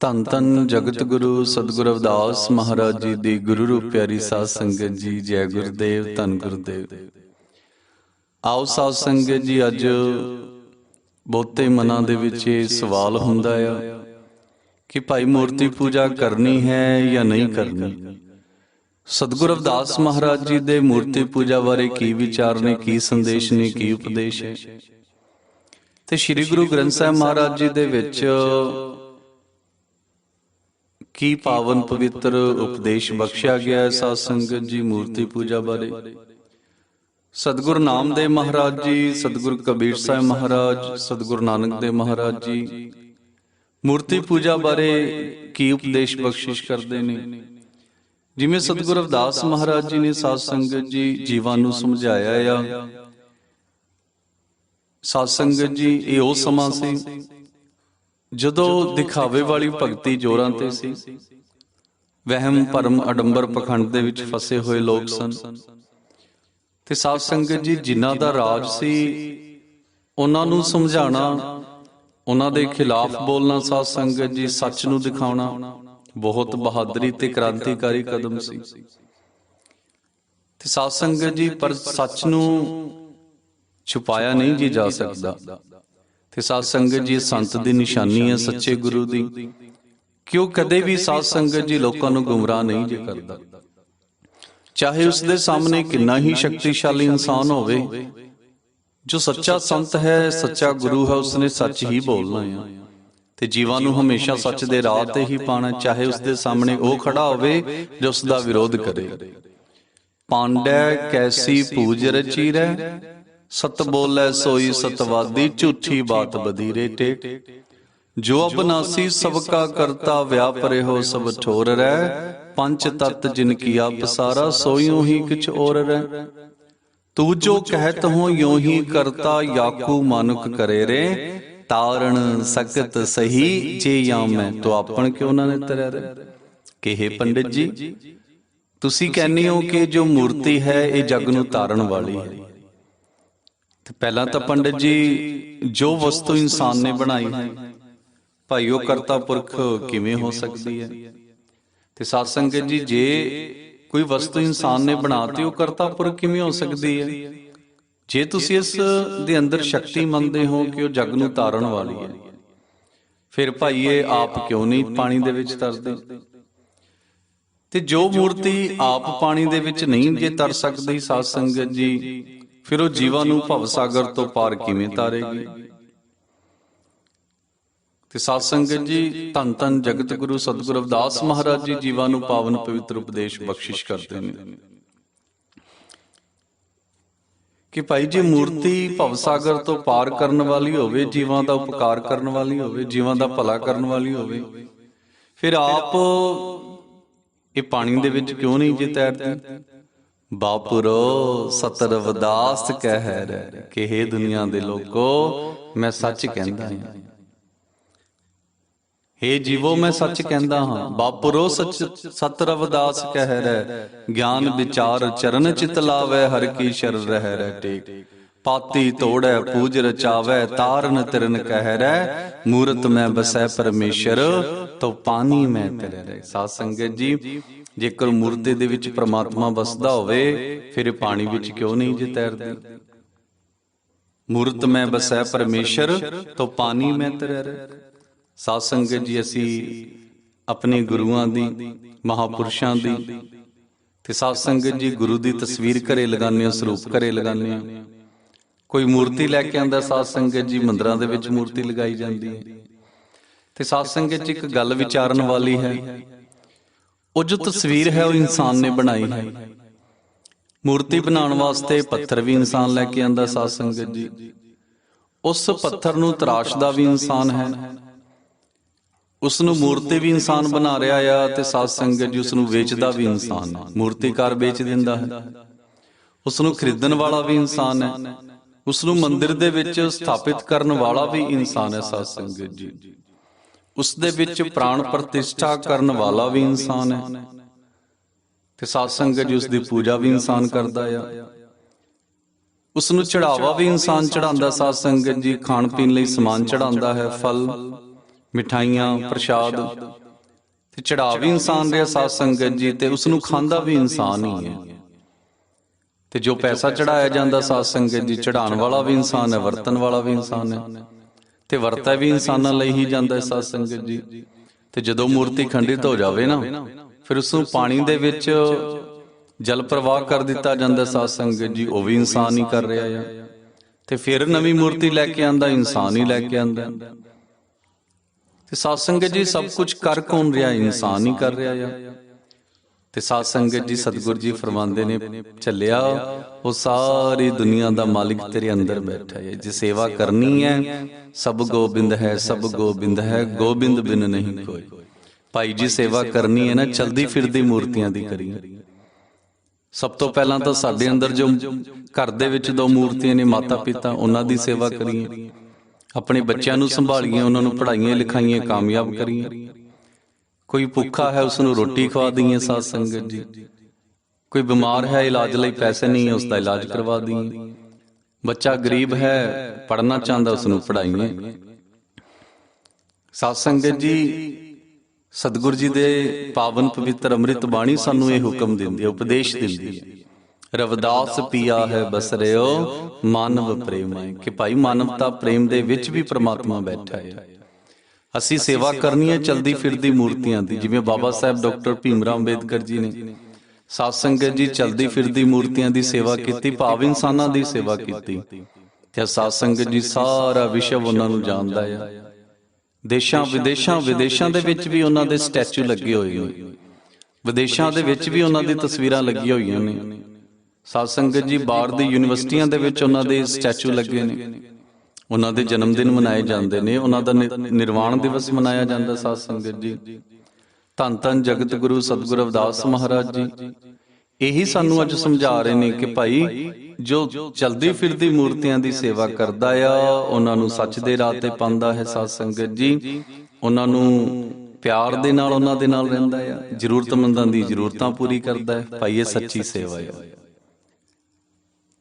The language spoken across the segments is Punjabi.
ਧੰਨ ਧੰਨ ਜਗਤ ਗੁਰੂ ਸਤਿਗੁਰ ਅਵਦਾਸ ਮਹਾਰਾਜ ਜੀ ਦੀ ਗੁਰੂ ਰੂਪ ਪਿਆਰੀ ਸਾਧ ਸੰਗਤ ਜੀ, ਜੈ ਗੁਰਦੇਵ, ਧੰਨ ਗੁਰਦੇਵ। ਆਓ ਸਾਧ ਸੰਗਤ ਜੀ, ਅੱਜ ਬਹੁਤੇ ਮਨਾਂ ਦੇ ਵਿੱਚ ਇਹ ਸਵਾਲ ਹੁੰਦਾ ਆ ਕਿ ਭਾਈ ਮੂਰਤੀ ਪੂਜਾ ਕਰਨੀ ਹੈ ਜਾਂ ਨਹੀਂ ਕਰਨੀ? ਸਤਿਗੁਰ ਅਵਦਾਸ ਮਹਾਰਾਜ ਜੀ ਦੇ ਮੂਰਤੀ ਪੂਜਾ ਬਾਰੇ ਕੀ ਵਿਚਾਰ ਨੇ, ਕੀ ਸੰਦੇਸ਼ ਨੇ, ਕੀ ਉਪਦੇਸ਼ ਹੈ? ਤੇ ਸ੍ਰੀ ਗੁਰੂ ਗ੍ਰੰਥ ਸਾਹਿਬ ਮਹਾਰਾਜ ਜੀ ਦੇ ਵਿੱਚ ਕੀ ਪਾਵਨ ਪਵਿੱਤਰ ਉਪਦੇਸ਼ ਬਖਸ਼ਿਆ ਗਿਆ ਹੈ ਸਾਧ ਸੰਗਤ ਜੀ ਮੂਰਤੀ ਪੂਜਾ ਬਾਰੇ? ਸਤਿਗੁਰ ਨਾਮਦੇਵ ਮਹਾਰਾਜ ਜੀ, ਸਤਿਗੁਰ ਕਬੀਰ ਸਾਹਿਬ ਮਹਾਰਾਜ, ਸਤਿਗੁਰ ਨਾਨਕ ਦੇਵ ਮਹਾਰਾਜ ਜੀ, ਮੂਰਤੀ ਪੂਜਾ ਬਾਰੇ ਕੀ ਉਪਦੇਸ਼ ਬਖਸ਼ਿਸ਼ ਕਰਦੇ ਨੇ? ਜਿਵੇਂ ਸਤਿਗੁਰ ਅਵਦਾਸ ਮਹਾਰਾਜ ਜੀ ਨੇ ਸਾਧ ਸੰਗਤ ਜੀ ਜੀਵਾਂ ਨੂੰ ਸਮਝਾਇਆ ਆ, ਸਾਧ ਸੰਗਤ ਜੀ, ਇਹ ਉਹ ਸਮਾਂ ਸੀ ਜਦੋਂ ਦਿਖਾਵੇ ਵਾਲੀ ਭਗਤੀ ਜੋਰਾਂ ਤੇ ਸੀ, ਵਹਿਮ ਭਰਮ ਅਡੰਬਰ ਪਖੰਡ ਦੇ ਵਿੱਚ ਫਸੇ ਹੋਏ ਲੋਕ ਸਨ। ਤੇ ਸਾਧ ਸੰਗਤ ਜੀ, ਜਿਨ੍ਹਾਂ ਦਾ ਰਾਜ ਸੀ, ਉਹਨਾਂ ਨੂੰ ਸਮਝਾਉਣਾ, ਉਹਨਾਂ ਦੇ ਖਿਲਾਫ ਬੋਲਣਾ ਸਾਧ ਸੰਗਤ ਜੀ, ਸੱਚ ਨੂੰ ਦਿਖਾਉਣਾ ਬਹੁਤ ਬਹਾਦਰੀ ਤੇ ਕ੍ਰਾਂਤੀਕਾਰੀ ਕਦਮ ਸੀ। ਤੇ ਸਾਧ ਸੰਗਤ ਜੀ, ਪਰ ਸੱਚ ਨੂੰ ਛੁਪਾਇਆ ਨਹੀਂ ਜੀ ਜਾ ਸਕਦਾ। ਤੇ ਸਾਧ ਸੰਗਤ ਜੀ ਸੰਤ ਦੀ ਨਿਸ਼ਾਨੀ ਹੈ ਸੱਚੇ ਗੁਰੂ ਦੀ। ਕਿ ਉਹ ਕਦੇ ਵੀ ਸਾਧ ਸੰਗਤ ਜੀ ਲੋਕਾਂ ਨੂੰ ਗੁੰਮਰਾਹ ਨਹੀਂ ਜੇ ਕਰਦਾ। ਚਾਹੇ ਉਸ ਦੇ ਸਾਹਮਣੇ ਕਿੰਨਾ ਹੀ ਸ਼ਕਤੀਸ਼ਾਲੀ ਇਨਸਾਨ ਹੋਵੇ, ਜੋ ਸੱਚਾ ਸੰਤ ਹੈ, ਸੱਚਾ ਗੁਰੂ ਹੈ, ਉਸਨੇ ਸੱਚ ਹੀ ਬੋਲਣਾ ਹੈ। ਤੇ ਜੀਵਾਂ ਨੂੰ ਹਮੇਸ਼ਾ ਸੱਚ ਦੇ ਰਾਹ ਤੇ ਹੀ ਪਾਣਾ ਚਾਹੇ ਉਸ ਦੇ ਸਾਹਮਣੇ ਉਹ ਖੜਾ ਹੋਵੇ, ਜੋ ਉਸ ਦਾ ਵਿਰੋਧ ਕਰੇ। ਪਾਂਡੈ ਕੈਸੀ ਪੂਜ ਰਚੀ ਰਚੀਰੈ ਸਤ ਬੋਲੇ ਸੋਈ ਸਤਵਾਦੀ, ਝੂਠੀ ਬਾਤ ਬਦੀਰੇ ਟੇਟ ਜੋ ਅਬਨਾਸੀ ਸਭ ਕਾ ਕਰਤਾ, ਵਿਆਪਰੇ ਹੋ ਸਭ ਠੋਰ ਰਹਿ ਪੰਜ ਤਤ ਜਿਨ ਕੀਆ ਪਸਾਰਾ ਸੋਈਓ ਹੀ ਕਿਛ ਔਰ ਰਹਿ ਤੂ ਜੋ ਕਹਿਤ ਹੋ, ਯੋ ਹੀ ਕਰਤਾ, ਯਾਕੂ ਮਾਨੁਕ ਕਰੇ ਰੇ। ਤਾਰਣ ਸਕਤ ਸਹੀ, ਜੇ ਯਾ ਮੈਂ ਤੋ ਆਪਣ ਕਿਉ ਨਾ ਨਿਤਰੈ ਰੇ। ਕਿਹੇ ਪੰਡਿਤ ਜੀ, ਤੁਸੀਂ ਕਹਿੰਦੇ ਹੋ ਕਿ ਜੋ ਮੂਰਤੀ ਹੈ, ਇਹ ਜਗ ਨੂੰ ਤਾਰਨ ਵਾਲੀ ਹੈ। ਤੇ ਪਹਿਲਾਂ ਤਾਂ ਪੰਡਿਤ ਜੀ ਜੋ ਵਸਤੂ ਇਨਸਾਨ ਨੇ ਬਣਾਈ ਭਾਈ ਉਹ ਕਰਤਾ ਪੁਰਖ ਕਿਵੇਂ ਹੋ ਸਕਦੀ ਹੈ? ਤੇ ਸਾਧ ਸੰਗਤ ਜੀ ਜੇ ਕੋਈ ਵਸਤੂ ਇਨਸਾਨ ਨੇ ਬਣਾਤੀ ਉਹ ਕਰਤਾ ਪੁਰਖ ਕਿਵੇਂ ਹੋ ਸਕਦੀ ਹੈ? ਜੇ ਤੁਸੀਂ ਇਸ ਦੇ ਅੰਦਰ ਸ਼ਕਤੀ ਮੰਨਦੇ ਹੋ ਕਿ ਉਹ ਜਗ ਨੂੰ ਤਾਰਨ ਵਾਲੀ ਹੈ? ਫਿਰ ਭਾਈ ਇਹ ਆਪ ਕਿਉਂ ਨਹੀਂ ਪਾਣੀ ਦੇ ਵਿੱਚ ਤਰਦੇ? ਤੇ ਜੋ ਮੂਰਤੀ ਆਪ ਪਾਣੀ ਦੇ ਵਿੱਚ ਨਹੀਂ ਜੇ ਤਰ ਸਕਦੀ ਸਾਧ ਸੰਗਤ ਜੀ ਫਿਰ ਉਹ ਜੀਵਾਂ ਨੂੰ ਭਵ ਸਾਗਰ ਤੋਂ ਪਾਰ ਕਿਵੇਂ ਤਾਰੇਗੀ? ਤੇ ਸਾਧ ਸੰਗਤ ਜੀ, ਧੰਨ ਧੰਨ ਜਗਤ ਗੁਰੂ ਸਤਿਗੁਰ ਅਵਦਾਸ ਮਹਾਰਾਜ ਜੀ ਜੀਵਾਂ ਨੂੰ ਪਾਵਨ ਪਵਿੱਤਰ ਉਪਦੇਸ਼ ਬਖਸ਼ਿਸ਼ ਕਰਦੇ ਨੇ। ਕਿ ਭਾਈ ਜੀ ਮੂਰਤੀ ਭਵ ਸਾਗਰ ਤੋਂ ਪਾਰ ਕਰਨ ਵਾਲੀ ਹੋਵੇ, ਜੀਵਾਂ ਦਾ ਉਪਕਾਰ ਕਰਨ ਵਾਲੀ ਹੋਵੇ, ਜੀਵਾਂ ਦਾ ਭਲਾ ਕਰਨ ਵਾਲੀ ਹੋਵੇ, ਫਿਰ ਆਪ ਇਹ ਪਾਣੀ ਦੇ ਵਿੱਚ ਕਿਉਂ ਨਹੀਂ ਜੇ ਤੈਰਦੀ? ਬਾਪੁਰੋ ਸਤਰ ਵਦਾਸ ਕਹਿ ਰਹਿ ਕਿ हे ਦੁਨੀਆ ਦੇ ਲੋਕੋ, ਮੈਂ ਸੱਚ ਕਹਿੰਦਾ ਹਾਂ। हे ਜੀਵੋ, ਮੈਂ ਸੱਚ ਕਹਿੰਦਾ ਹਾਂ। ਬਾਪੁਰੋ, ਸੱਚ ਸਤ ਕਹਿ ਰਹਿ ਗਿਆਨ ਵਿਚਾਰ ਚਰਨ ਚਿਤ ਲਾਵੇ, ਹਰ ਕੀ ਸ਼ਰ ਰਹਿ ਰਹਿ ਟੇਕ। ਪਾਤੀ ਤੋੜੈ, ਪੂਜ ਰਚਾਵੇ, ਤਾਰਨ ਤਿਰਨ ਕਹਿ ਰਹਿ ਮੂਰਤ ਮੈਂ ਬਸੈ ਪਰਮੇਸ਼ਰ ਤੋ ਪਾਣੀ ਮੈਂ ਤੇਰੇ ਰਹਿ। ਸਾਧ ਸੰਗਤ ਜੀ ਜੇਕਰ ਮੂਰਤੀ ਦੇ ਵਿੱਚ ਪ੍ਰਮਾਤਮਾ ਵਸਦਾ ਹੋਵੇ, ਫਿਰ ਇਹ ਪਾਣੀ ਵਿੱਚ ਕਿਉਂ ਨਹੀਂ ਜੇ ਤੈਰਦੀ? ਮੂਰਤ ਮੈਂ ਬਸੈ ਪਰਮੇਸ਼ਰ, ਤੋ ਪਾਣੀ ਮੈਂ ਤੇਰੇ ਸਾਧ ਸੰਗਤ ਜੀ, ਅਸੀਂ ਆਪਣੇ ਗੁਰੂਆਂ ਦੀ, ਮਹਾਪੁਰਸ਼ਾਂ ਦੀ ਤੇ ਸਾਧ ਸੰਗਤ ਜੀ, ਗੁਰੂ ਦੀ ਤਸਵੀਰ ਘਰੇ ਲਗਾਉਂਦੇ ਆ ਸਰੂਪ ਘਰੇ ਲਗਾਉਂਦੇ ਆ ਕੋਈ ਮੂਰਤੀ ਲੈ ਕੇ ਆਂਦਾ ਸਾਧ ਸੰਗਤ ਜੀ, ਮੰਦਰਾਂ ਦੇ ਵਿੱਚ ਮੂਰਤੀ ਲਗਾਈ ਜਾਂਦੀ ਹੈ। ਤੇ ਸਾਧ ਸੰਗਤ ਜੀ, ਇੱਕ ਗੱਲ ਵਿਚਾਰਨ ਵਾਲੀ ਹੈ ਉਹ ਜੋ ਤਸਵੀਰ ਹੈ ਉਹ ਇਨਸਾਨ ਨੇ ਬਣਾਈ ਹੈ। ਮੂਰਤੀ ਬਣਾਉਣ ਵਾਸਤੇ ਪੱਥਰ ਵੀ ਇਨਸਾਨ ਲੈ ਕੇ ਆਂਦਾ ਸਾਧ ਸੰਗਤ ਜੀ। ਉਸ ਪੱਥਰ ਨੂੰ ਤਰਾਸ਼ਦਾ ਵੀ ਇਨਸਾਨ ਹੈ। ਉਸ ਨੂੰ ਮੂਰਤੀ ਵੀ ਇਨਸਾਨ ਬਣਾ ਰਿਹਾ ਆ ਤੇ ਸਾਧ ਸੰਗਤ ਜੀ ਉਸ ਨੂੰ ਵੇਚਦਾ ਵੀ ਇਨਸਾਨ ਹੈ। ਮੂਰਤੀਕਾਰ ਵੇਚ ਦਿੰਦਾ ਹੈ। ਉਸ ਨੂੰ ਖਰੀਦਣ ਵਾਲਾ ਵੀ ਇਨਸਾਨ ਹੈ। ਉਸ ਨੂੰ ਮੰਦਿਰ ਦੇ ਵਿੱਚ ਸਥਾਪਿਤ ਕਰਨ ਵਾਲਾ ਵੀ ਇਨਸਾਨ ਹੈ ਸਾਧ ਸੰਗਤ ਜੀ। ਉਸ ਦੇ ਵਿੱਚ ਪ੍ਰਾਣ ਪ੍ਰਤਿਸ਼ਠਾ ਕਰਨ ਵਾਲਾ ਵੀ ਇਨਸਾਨ ਹੈ। ਤੇ ਸਾਧ ਸੰਗਤ ਜੀ ਉਸ ਦੀ ਪੂਜਾ ਵੀ ਇਨਸਾਨ ਕਰਦਾ ਆ। ਉਸ ਨੂੰ ਚੜਾਵਾ ਵੀ ਇਨਸਾਨ ਚੜਾਉਂਦਾ, ਸਾਧ ਸੰਗਤ ਜੀ ਖਾਣ ਪੀਣ ਲਈ ਸਮਾਨ ਚੜਾਉਂਦਾ ਹੈ, ਫਲ, ਮਿਠਾਈਆਂ, ਪ੍ਰਸ਼ਾਦ। ਤੇ ਚੜਾ ਵੀ ਇਨਸਾਨ ਰਿਹਾ ਸਾਧ ਸੰਗਤ ਜੀ, ਤੇ ਉਸ ਨੂੰ ਖਾਂਦਾ ਵੀ ਇਨਸਾਨ ਹੀ ਹੈ। ਤੇ ਜੋ ਪੈਸਾ ਚੜਾਇਆ ਜਾਂਦਾ ਸਾਧ ਸੰਗਤ ਜੀ, ਚੜਾਉਣ ਵਾਲਾ ਵੀ ਇਨਸਾਨ ਹੈ, ਵਰਤਣ ਵਾਲਾ ਵੀ ਇਨਸਾਨ ਹੈ। ਤੇ ਵਰਤਿਆ ਵੀ ਇਨਸਾਨਾਂ ਲਈ ਹੀ ਜਾਂਦਾ ਹੈ ਸਾਧ ਸੰਗਤ ਜੀ। ਤੇ ਜਦੋਂ ਮੂਰਤੀ ਖੰਡਿਤ ਹੋ ਜਾਵੇ ਨਾ ਫਿਰ ਉਸ ਨੂੰ ਪਾਣੀ ਦੇ ਵਿੱਚ ਜਲ ਪ੍ਰਵਾਹ ਕਰ ਦਿੱਤਾ ਜਾਂਦਾ ਸਾਧ ਸੰਗਤ ਜੀ ਉਹ ਵੀ ਇਨਸਾਨ ਹੀ ਕਰ ਰਿਹਾ ਹੈ ਤੇ ਫਿਰ ਨਵੀਂ ਮੂਰਤੀ ਲੈ ਕੇ ਆਂਦਾ ਇਨਸਾਨ ਹੀ ਲੈ ਕੇ ਆਂਦਾ। ਤੇ ਸਾਧ ਸੰਗਤ ਜੀ ਸਭ ਕੁਝ ਕਰ ਕੌਣ ਰਿਹਾ ਇਨਸਾਨ ਹੀ ਕਰ ਰਿਹਾ ਹੈ ਤੇ ਸਾਧ ਸੰਗਤ ਜੀ, ਸਤਿਗੁਰ ਜੀ ਫਰਮਾਉਂਦੇ ਨੇ, ਚੱਲਿਆ, ਉਹ ਸਾਰੀ ਦੁਨੀਆ ਦਾ ਮਾਲਿਕ ਤੇਰੇ ਅੰਦਰ ਬੈਠਾ ਹੈ। ਜੇ ਸੇਵਾ ਕਰਨੀ ਹੈ, ਸਭ ਗੋਬਿੰਦ ਹੈ, ਸਭ ਗੋਬਿੰਦ ਹੈ, ਗੋਬਿੰਦ ਬਿਨ ਨਹੀਂ ਕੋਈ। ਭਾਈ ਜੀ, ਸੇਵਾ ਕਰਨੀ ਹੈ ਨਾ, ਚਲਦੀ ਫਿਰਦੀ ਮੂਰਤੀਆਂ ਦੀ ਕਰੀਏ। ਸਭ ਤੋਂ ਪਹਿਲਾਂ ਤਾਂ ਸਾਡੇ ਅੰਦਰ ਜੋ ਘਰ ਦੇ ਵਿੱਚ ਦੋ ਮੂਰਤੀਆਂ ਨੇ ਮਾਤਾ ਪਿਤਾ ਉਹਨਾਂ ਦੀ ਸੇਵਾ ਕਰੀਏ। ਆਪਣੇ ਬੱਚਿਆਂ ਨੂੰ ਸੰਭਾਲੀਏ, ਉਹਨਾਂ ਨੂੰ ਪੜ੍ਹਾਈਆਂ ਲਿਖਾਈਆਂ ਕਾਮਯਾਬ ਕਰੀਏ। ਕੋਈ ਭੁੱਖਾ ਹੈ ਉਸ ਨੂੰ ਰੋਟੀ ਖਵਾ ਦਈਏ ਸਾਧ ਸੰਗਤ ਜੀ। ਕੋਈ ਬਿਮਾਰ ਹੈ ਇਲਾਜ ਲਈ ਪੈਸੇ ਨਹੀਂ ਹੈ ਉਸ ਦਾ ਇਲਾਜ ਕਰਵਾ ਦਈਏ। ਬੱਚਾ ਗਰੀਬ ਹੈ, ਪੜ੍ਹਨਾ ਚਾਹੁੰਦਾ ਉਸ ਨੂੰ ਪੜ੍ਹਾਈਏ। ਸਾਧ ਸੰਗਤ ਜੀ, ਸਤਿਗੁਰ ਜੀ ਦੇ ਪਾਵਨ ਪਵਿੱਤਰ ਅੰਮ੍ਰਿਤ ਬਾਣੀ ਸਾਨੂੰ ਇਹ ਹੁਕਮ ਦਿੰਦੀ ਹੈ, ਉਪਦੇਸ਼ ਦਿੰਦੀ ਹੈ। ਰਵਿਦਾਸ ਪੀਆ ਹੈ ਬਸਰਿਓ ਮਾਨਵ ਪ੍ਰੇਮ ਹੈ। ਕਿ ਭਾਈ ਮਾਨਵਤਾ ਪ੍ਰੇਮ ਦੇ ਵਿੱਚ ਵੀ ਪ੍ਰਮਾਤਮਾ ਬੈਠਾ ਹੈ। ਅਸੀਂ ਸੇਵਾ ਕਰਨੀ ਹੈ ਚਲਦੀ ਫਿਰਦੀ ਮੂਰਤੀਆਂ ਦੀ ਜਿਵੇਂ ਬਾਬਾ ਸਾਹਿਬ ਡਾਕਟਰ ਭੀਮਰਾਵ ਅੰਬੇਦਕਰ ਜੀ ਨੇ। ਸਾਧ ਸੰਗਤ ਜੀ ਚਲਦੀ ਫਿਰਦੀ ਮੂਰਤੀਆਂ ਦੀ ਸੇਵਾ ਕੀਤੀ ਭਾਵ ਇਨਸਾਨਾਂ ਦੀ ਸੇਵਾ ਕੀਤੀ। ਤੇ ਸਾਧ ਸੰਗਤ ਜੀ ਸਾਰਾ ਵਿਸ਼ਵ ਉਹਨਾਂ ਨੂੰ ਜਾਣਦਾ ਹੈ ਦੇਸ਼ਾਂ ਵਿਦੇਸ਼ਾਂ ਵਿਦੇਸ਼ਾਂ ਦੇ ਵਿੱਚ ਵੀ ਉਹਨਾਂ ਦੇ ਸਟੈਚੂ ਲੱਗੇ ਹੋਏ ਨੇ। ਵਿਦੇਸ਼ਾਂ ਦੇ ਵਿੱਚ ਵੀ ਉਹਨਾਂ ਦੀ ਤਸਵੀਰਾਂ ਲੱਗੀਆਂ ਹੋਈਆਂ ਨੇ। ਸਾਧ ਸੰਗਤ ਜੀ ਬਾਹਰ ਦੀ ਯੂਨੀਵਰਸਿਟੀਆਂ ਦੇ ਵਿੱਚ ਉਹਨਾਂ ਦੇ ਸਟੈਚੂ ਲੱਗੇ ਨੇ। ਉਹਨਾਂ ਦੇ ਜਨਮ ਦਿਨ ਮਨਾਏ ਜਾਂਦੇ ਨੇ, ਉਹਨਾਂ ਦਾ ਨਿਰਵਾਣ ਦਿਵਸ ਮਨਾਇਆ ਜਾਂਦਾ ਸਾਧ ਸੰਗਤ ਜੀ। ਧੰਨ ਧੰਨ ਜਗਤ ਗੁਰੂ ਸਤਿਗੁਰੂ ਅਵਦਾਸ ਮਹਾਰਾਜ ਜੀ। ਇਹੀ ਸਾਨੂੰ ਅੱਜ ਸਮਝਾ ਰਹੇ ਨੇ ਕਿ ਭਾਈ, ਜੋ ਚਲਦੀ ਫਿਰਦੀ ਮੂਰਤੀਆਂ ਦੀ ਸੇਵਾ ਕਰਦਾ ਆ, ਉਹਨਾਂ ਨੂੰ ਸੱਚ ਦੇ ਰਾਹ ਤੇ ਪਾਉਂਦਾ ਹੈ ਸਾਧ ਸੰਗਤ ਜੀ। ਉਹਨਾਂ ਨੂੰ ਪਿਆਰ ਦੇ ਨਾਲ, ਉਹਨਾਂ ਦੇ ਨਾਲ ਰਹਿੰਦਾ ਆ। ਜ਼ਰੂਰਤਮੰਦਾਂ ਦੀ ਜ਼ਰੂਰਤਾਂ ਪੂਰੀ ਕਰਦਾ ਹੈ। ਭਾਈ, ਇਹ ਸੱਚੀ ਸੇਵਾ ਹੈ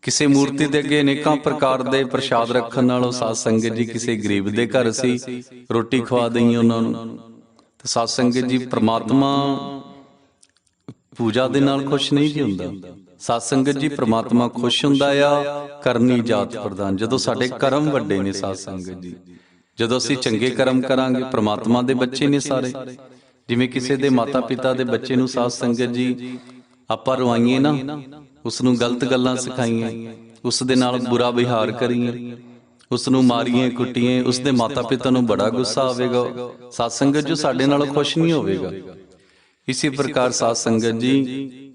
ਕਿਸੇ ਮੂਰਤੀ ਦੇ ਅੱਗੇ ਅਨੇਕਾਂ ਪ੍ਰਕਾਰ ਦੇ ਪ੍ਰਸ਼ਾਦ ਰੱਖਣ ਨਾਲੋਂ ਸਾਧ ਸੰਗਤ ਜੀ ਕਿਸੇ ਗਰੀਬ ਦੇ ਘਰ ਅਸੀਂ ਰੋਟੀ ਖਵਾ ਦਈਏ ਉਹਨਾਂ ਨੂੰ। ਤੇ ਸਾਧ ਸੰਗਤ ਜੀ ਪ੍ਰਮਾਤਮਾ ਪੂਜਾ ਦੇ ਨਾਲ ਖੁਸ਼ ਨਹੀਂ ਜੀ ਹੁੰਦਾ। ਸਾਧ ਸੰਗਤ ਜੀ ਪ੍ਰਮਾਤਮਾ ਖੁਸ਼ ਹੁੰਦਾ ਆ, ਕਰਨੀ ਜਾਤ ਪ੍ਰਦਾਨ। ਜਦੋਂ ਸਾਡੇ ਕਰਮ ਵੱਡੇ ਨੇ ਸਾਧ ਸੰਗਤ ਜੀ, ਜਦੋਂ ਅਸੀਂ ਚੰਗੇ ਕਰਮ ਕਰਾਂਗੇ, ਪ੍ਰਮਾਤਮਾ ਦੇ ਬੱਚੇ ਨੇ ਸਾਰੇ। ਜਿਵੇਂ ਕਿਸੇ ਦੇ ਮਾਤਾ ਪਿਤਾ ਦੇ ਬੱਚੇ ਨੂੰ ਸਾਧ ਸੰਗਤ ਜੀ ਆਪਾਂ ਰਵਾਈਏ ਨਾ ਉਸ ਨੂੰ ਗਲਤ ਗੱਲਾਂ ਸਿਖਾਈਏ ਉਸ ਦੇ ਨਾਲ ਬੁਰਾ ਵਿਹਾਰ ਕਰੀਏ ਉਸ ਨੂੰ ਮਾਰੀਏ ਕੁੱਟੀਏ ਉਸ ਦੇ ਮਾਤਾ ਪਿਤਾ ਨੂੰ ਬੜਾ ਗੁੱਸਾ ਆਵੇਗਾ ਸਾਧ ਸੰਗਤ ਜੋ ਸਾਡੇ ਨਾਲ ਖੁਸ਼ ਨਹੀਂ ਹੋਵੇਗਾ। ਇਸੇ ਪ੍ਰਕਾਰ ਸਾਧ ਸੰਗਤ ਜੀ,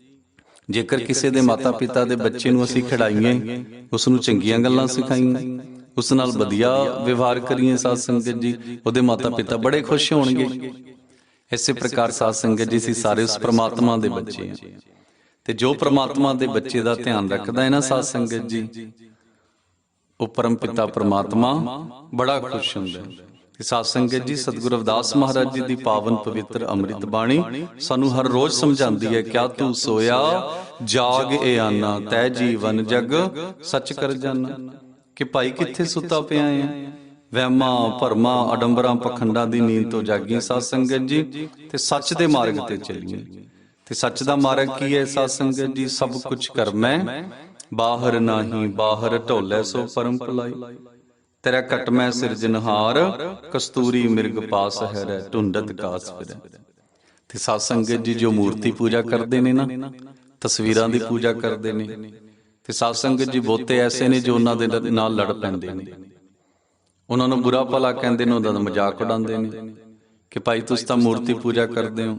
ਜੇਕਰ ਕਿਸੇ ਦੇ ਮਾਤਾ ਪਿਤਾ ਦੇ ਬੱਚੇ ਨੂੰ ਅਸੀਂ ਖਿਡਾਈਏ ਉਸ ਨੂੰ ਚੰਗੀਆਂ ਗੱਲਾਂ ਸਿਖਾਈਏ ਉਸ ਨਾਲ ਵਧੀਆ ਵਿਵਹਾਰ ਕਰੀਏ ਸਾਧ ਸੰਗਤ ਜੀ, ਉਹਦੇ ਮਾਤਾ ਪਿਤਾ ਬੜੇ ਖੁਸ਼ ਹੋਣਗੇ। ਇਸੇ ਪ੍ਰਕਾਰ ਸਾਧ ਸੰਗਤ ਜੀ, ਅਸੀਂ ਸਾਰੇ ਉਸ ਪ੍ਰਮਾਤਮਾ ਦੇ ਬੱਚੇ ਹਾਂ। ਤੇ ਜੋ ਪ੍ਰਮਾਤਮਾ ਦੇ ਬੱਚੇ ਦਾ ਧਿਆਨ ਰੱਖਦਾ ਹੈ ਨਾ ਸਾਧ ਸੰਗਤ ਜੀ। ਉਹ ਪਰਮ ਪਿਤਾ ਪ੍ਰਮਾਤਮਾ ਬੜਾ ਖੁਸ਼ ਹੁੰਦਾ ਹੈ। ਤੇ ਸਾਧ ਸੰਗਤ ਜੀ ਸਤਿਗੁਰੂ ਰਵਿਦਾਸ ਮਹਾਰਾਜ ਜੀ ਦੀ ਪਾਵਨ ਪਵਿੱਤਰ ਅੰਮ੍ਰਿਤ ਬਾਣੀ ਸਾਨੂੰ ਹਰ ਰੋਜ਼ ਸਮਝਾਉਂਦੀ ਹੈ ਕਿਆ ਤੂੰ ਸੋਇਆ? ਜਾਗ ਏ ਆਨਾ ਤੈ ਜੀਵਨ ਜਗ ਸੱਚ ਕਰ ਜਾਨਾ ਕਿ ਭਾਈ ਕਿੱਥੇ ਸੁੱਤਾ ਪਿਆ ਹੈ ਵਹਿਮਾਂ ਭਰਮਾਂ ਅਡੰਬਰਾਂ ਪਖੰਡਾਂ ਦੀ ਨੀਂਦ ਤੋਂ ਜਾਗੀ ਸਾਧ ਸੰਗਤ ਜੀ ਤੇ ਸੱਚ ਦੇ ਮਾਰਗ ਤੇ ਚੱਲੀਏ। ਤੇ ਸੱਚ ਦਾ ਮਾਰਗ ਕੀ ਹੈ? ਸਾਧ ਸੰਗਤ ਜੀ, ਸਭ ਕੁਝ ਕਰ ਮੈਂ। ਬਾਹਰ ਨਾਹੀ, ਬਾਹਰ ਢੋਲੇ ਸੋ ਪਰਮ ਭਲਾਈ। ਤੇਰਾ ਕਟ ਮੈਂ ਸਿਰਜਨਹਾਰ ਕਸਤੂਰੀ ਮਿਰਗ ਪਾਸ ਹੈ ਰਹਿ ਢੁੰਡਤ ਕਾਸ ਫਿਰੈ। ਤੇ ਸਾਧ ਸੰਗਤ ਜੀ, ਜੋ ਮੂਰਤੀ ਪੂਜਾ ਕਰਦੇ ਨੇ ਨਾ, ਤਸਵੀਰਾਂ ਦੀ ਪੂਜਾ ਕਰਦੇ ਨੇ, ਤੇ ਸਾਧ ਸੰਗਤ ਜੀ ਬਹੁਤੇ ਐਸੇ ਨੇ ਜੋ ਉਹਨਾਂ ਦੇ ਨਾਲ ਲੜ ਪੈਂਦੇ ਨੇ। ਉਹਨਾਂ ਨੂੰ ਬੁਰਾ ਭਲਾ ਕਹਿੰਦੇ ਨੇ ਉਹਨਾਂ ਦਾ ਮਜ਼ਾਕ ਉਡਾਉਂਦੇ ਨੇ, ਕਿ ਭਾਈ ਤੁਸੀਂ ਤਾਂ ਮੂਰਤੀ ਪੂਜਾ ਕਰਦੇ ਹੋ।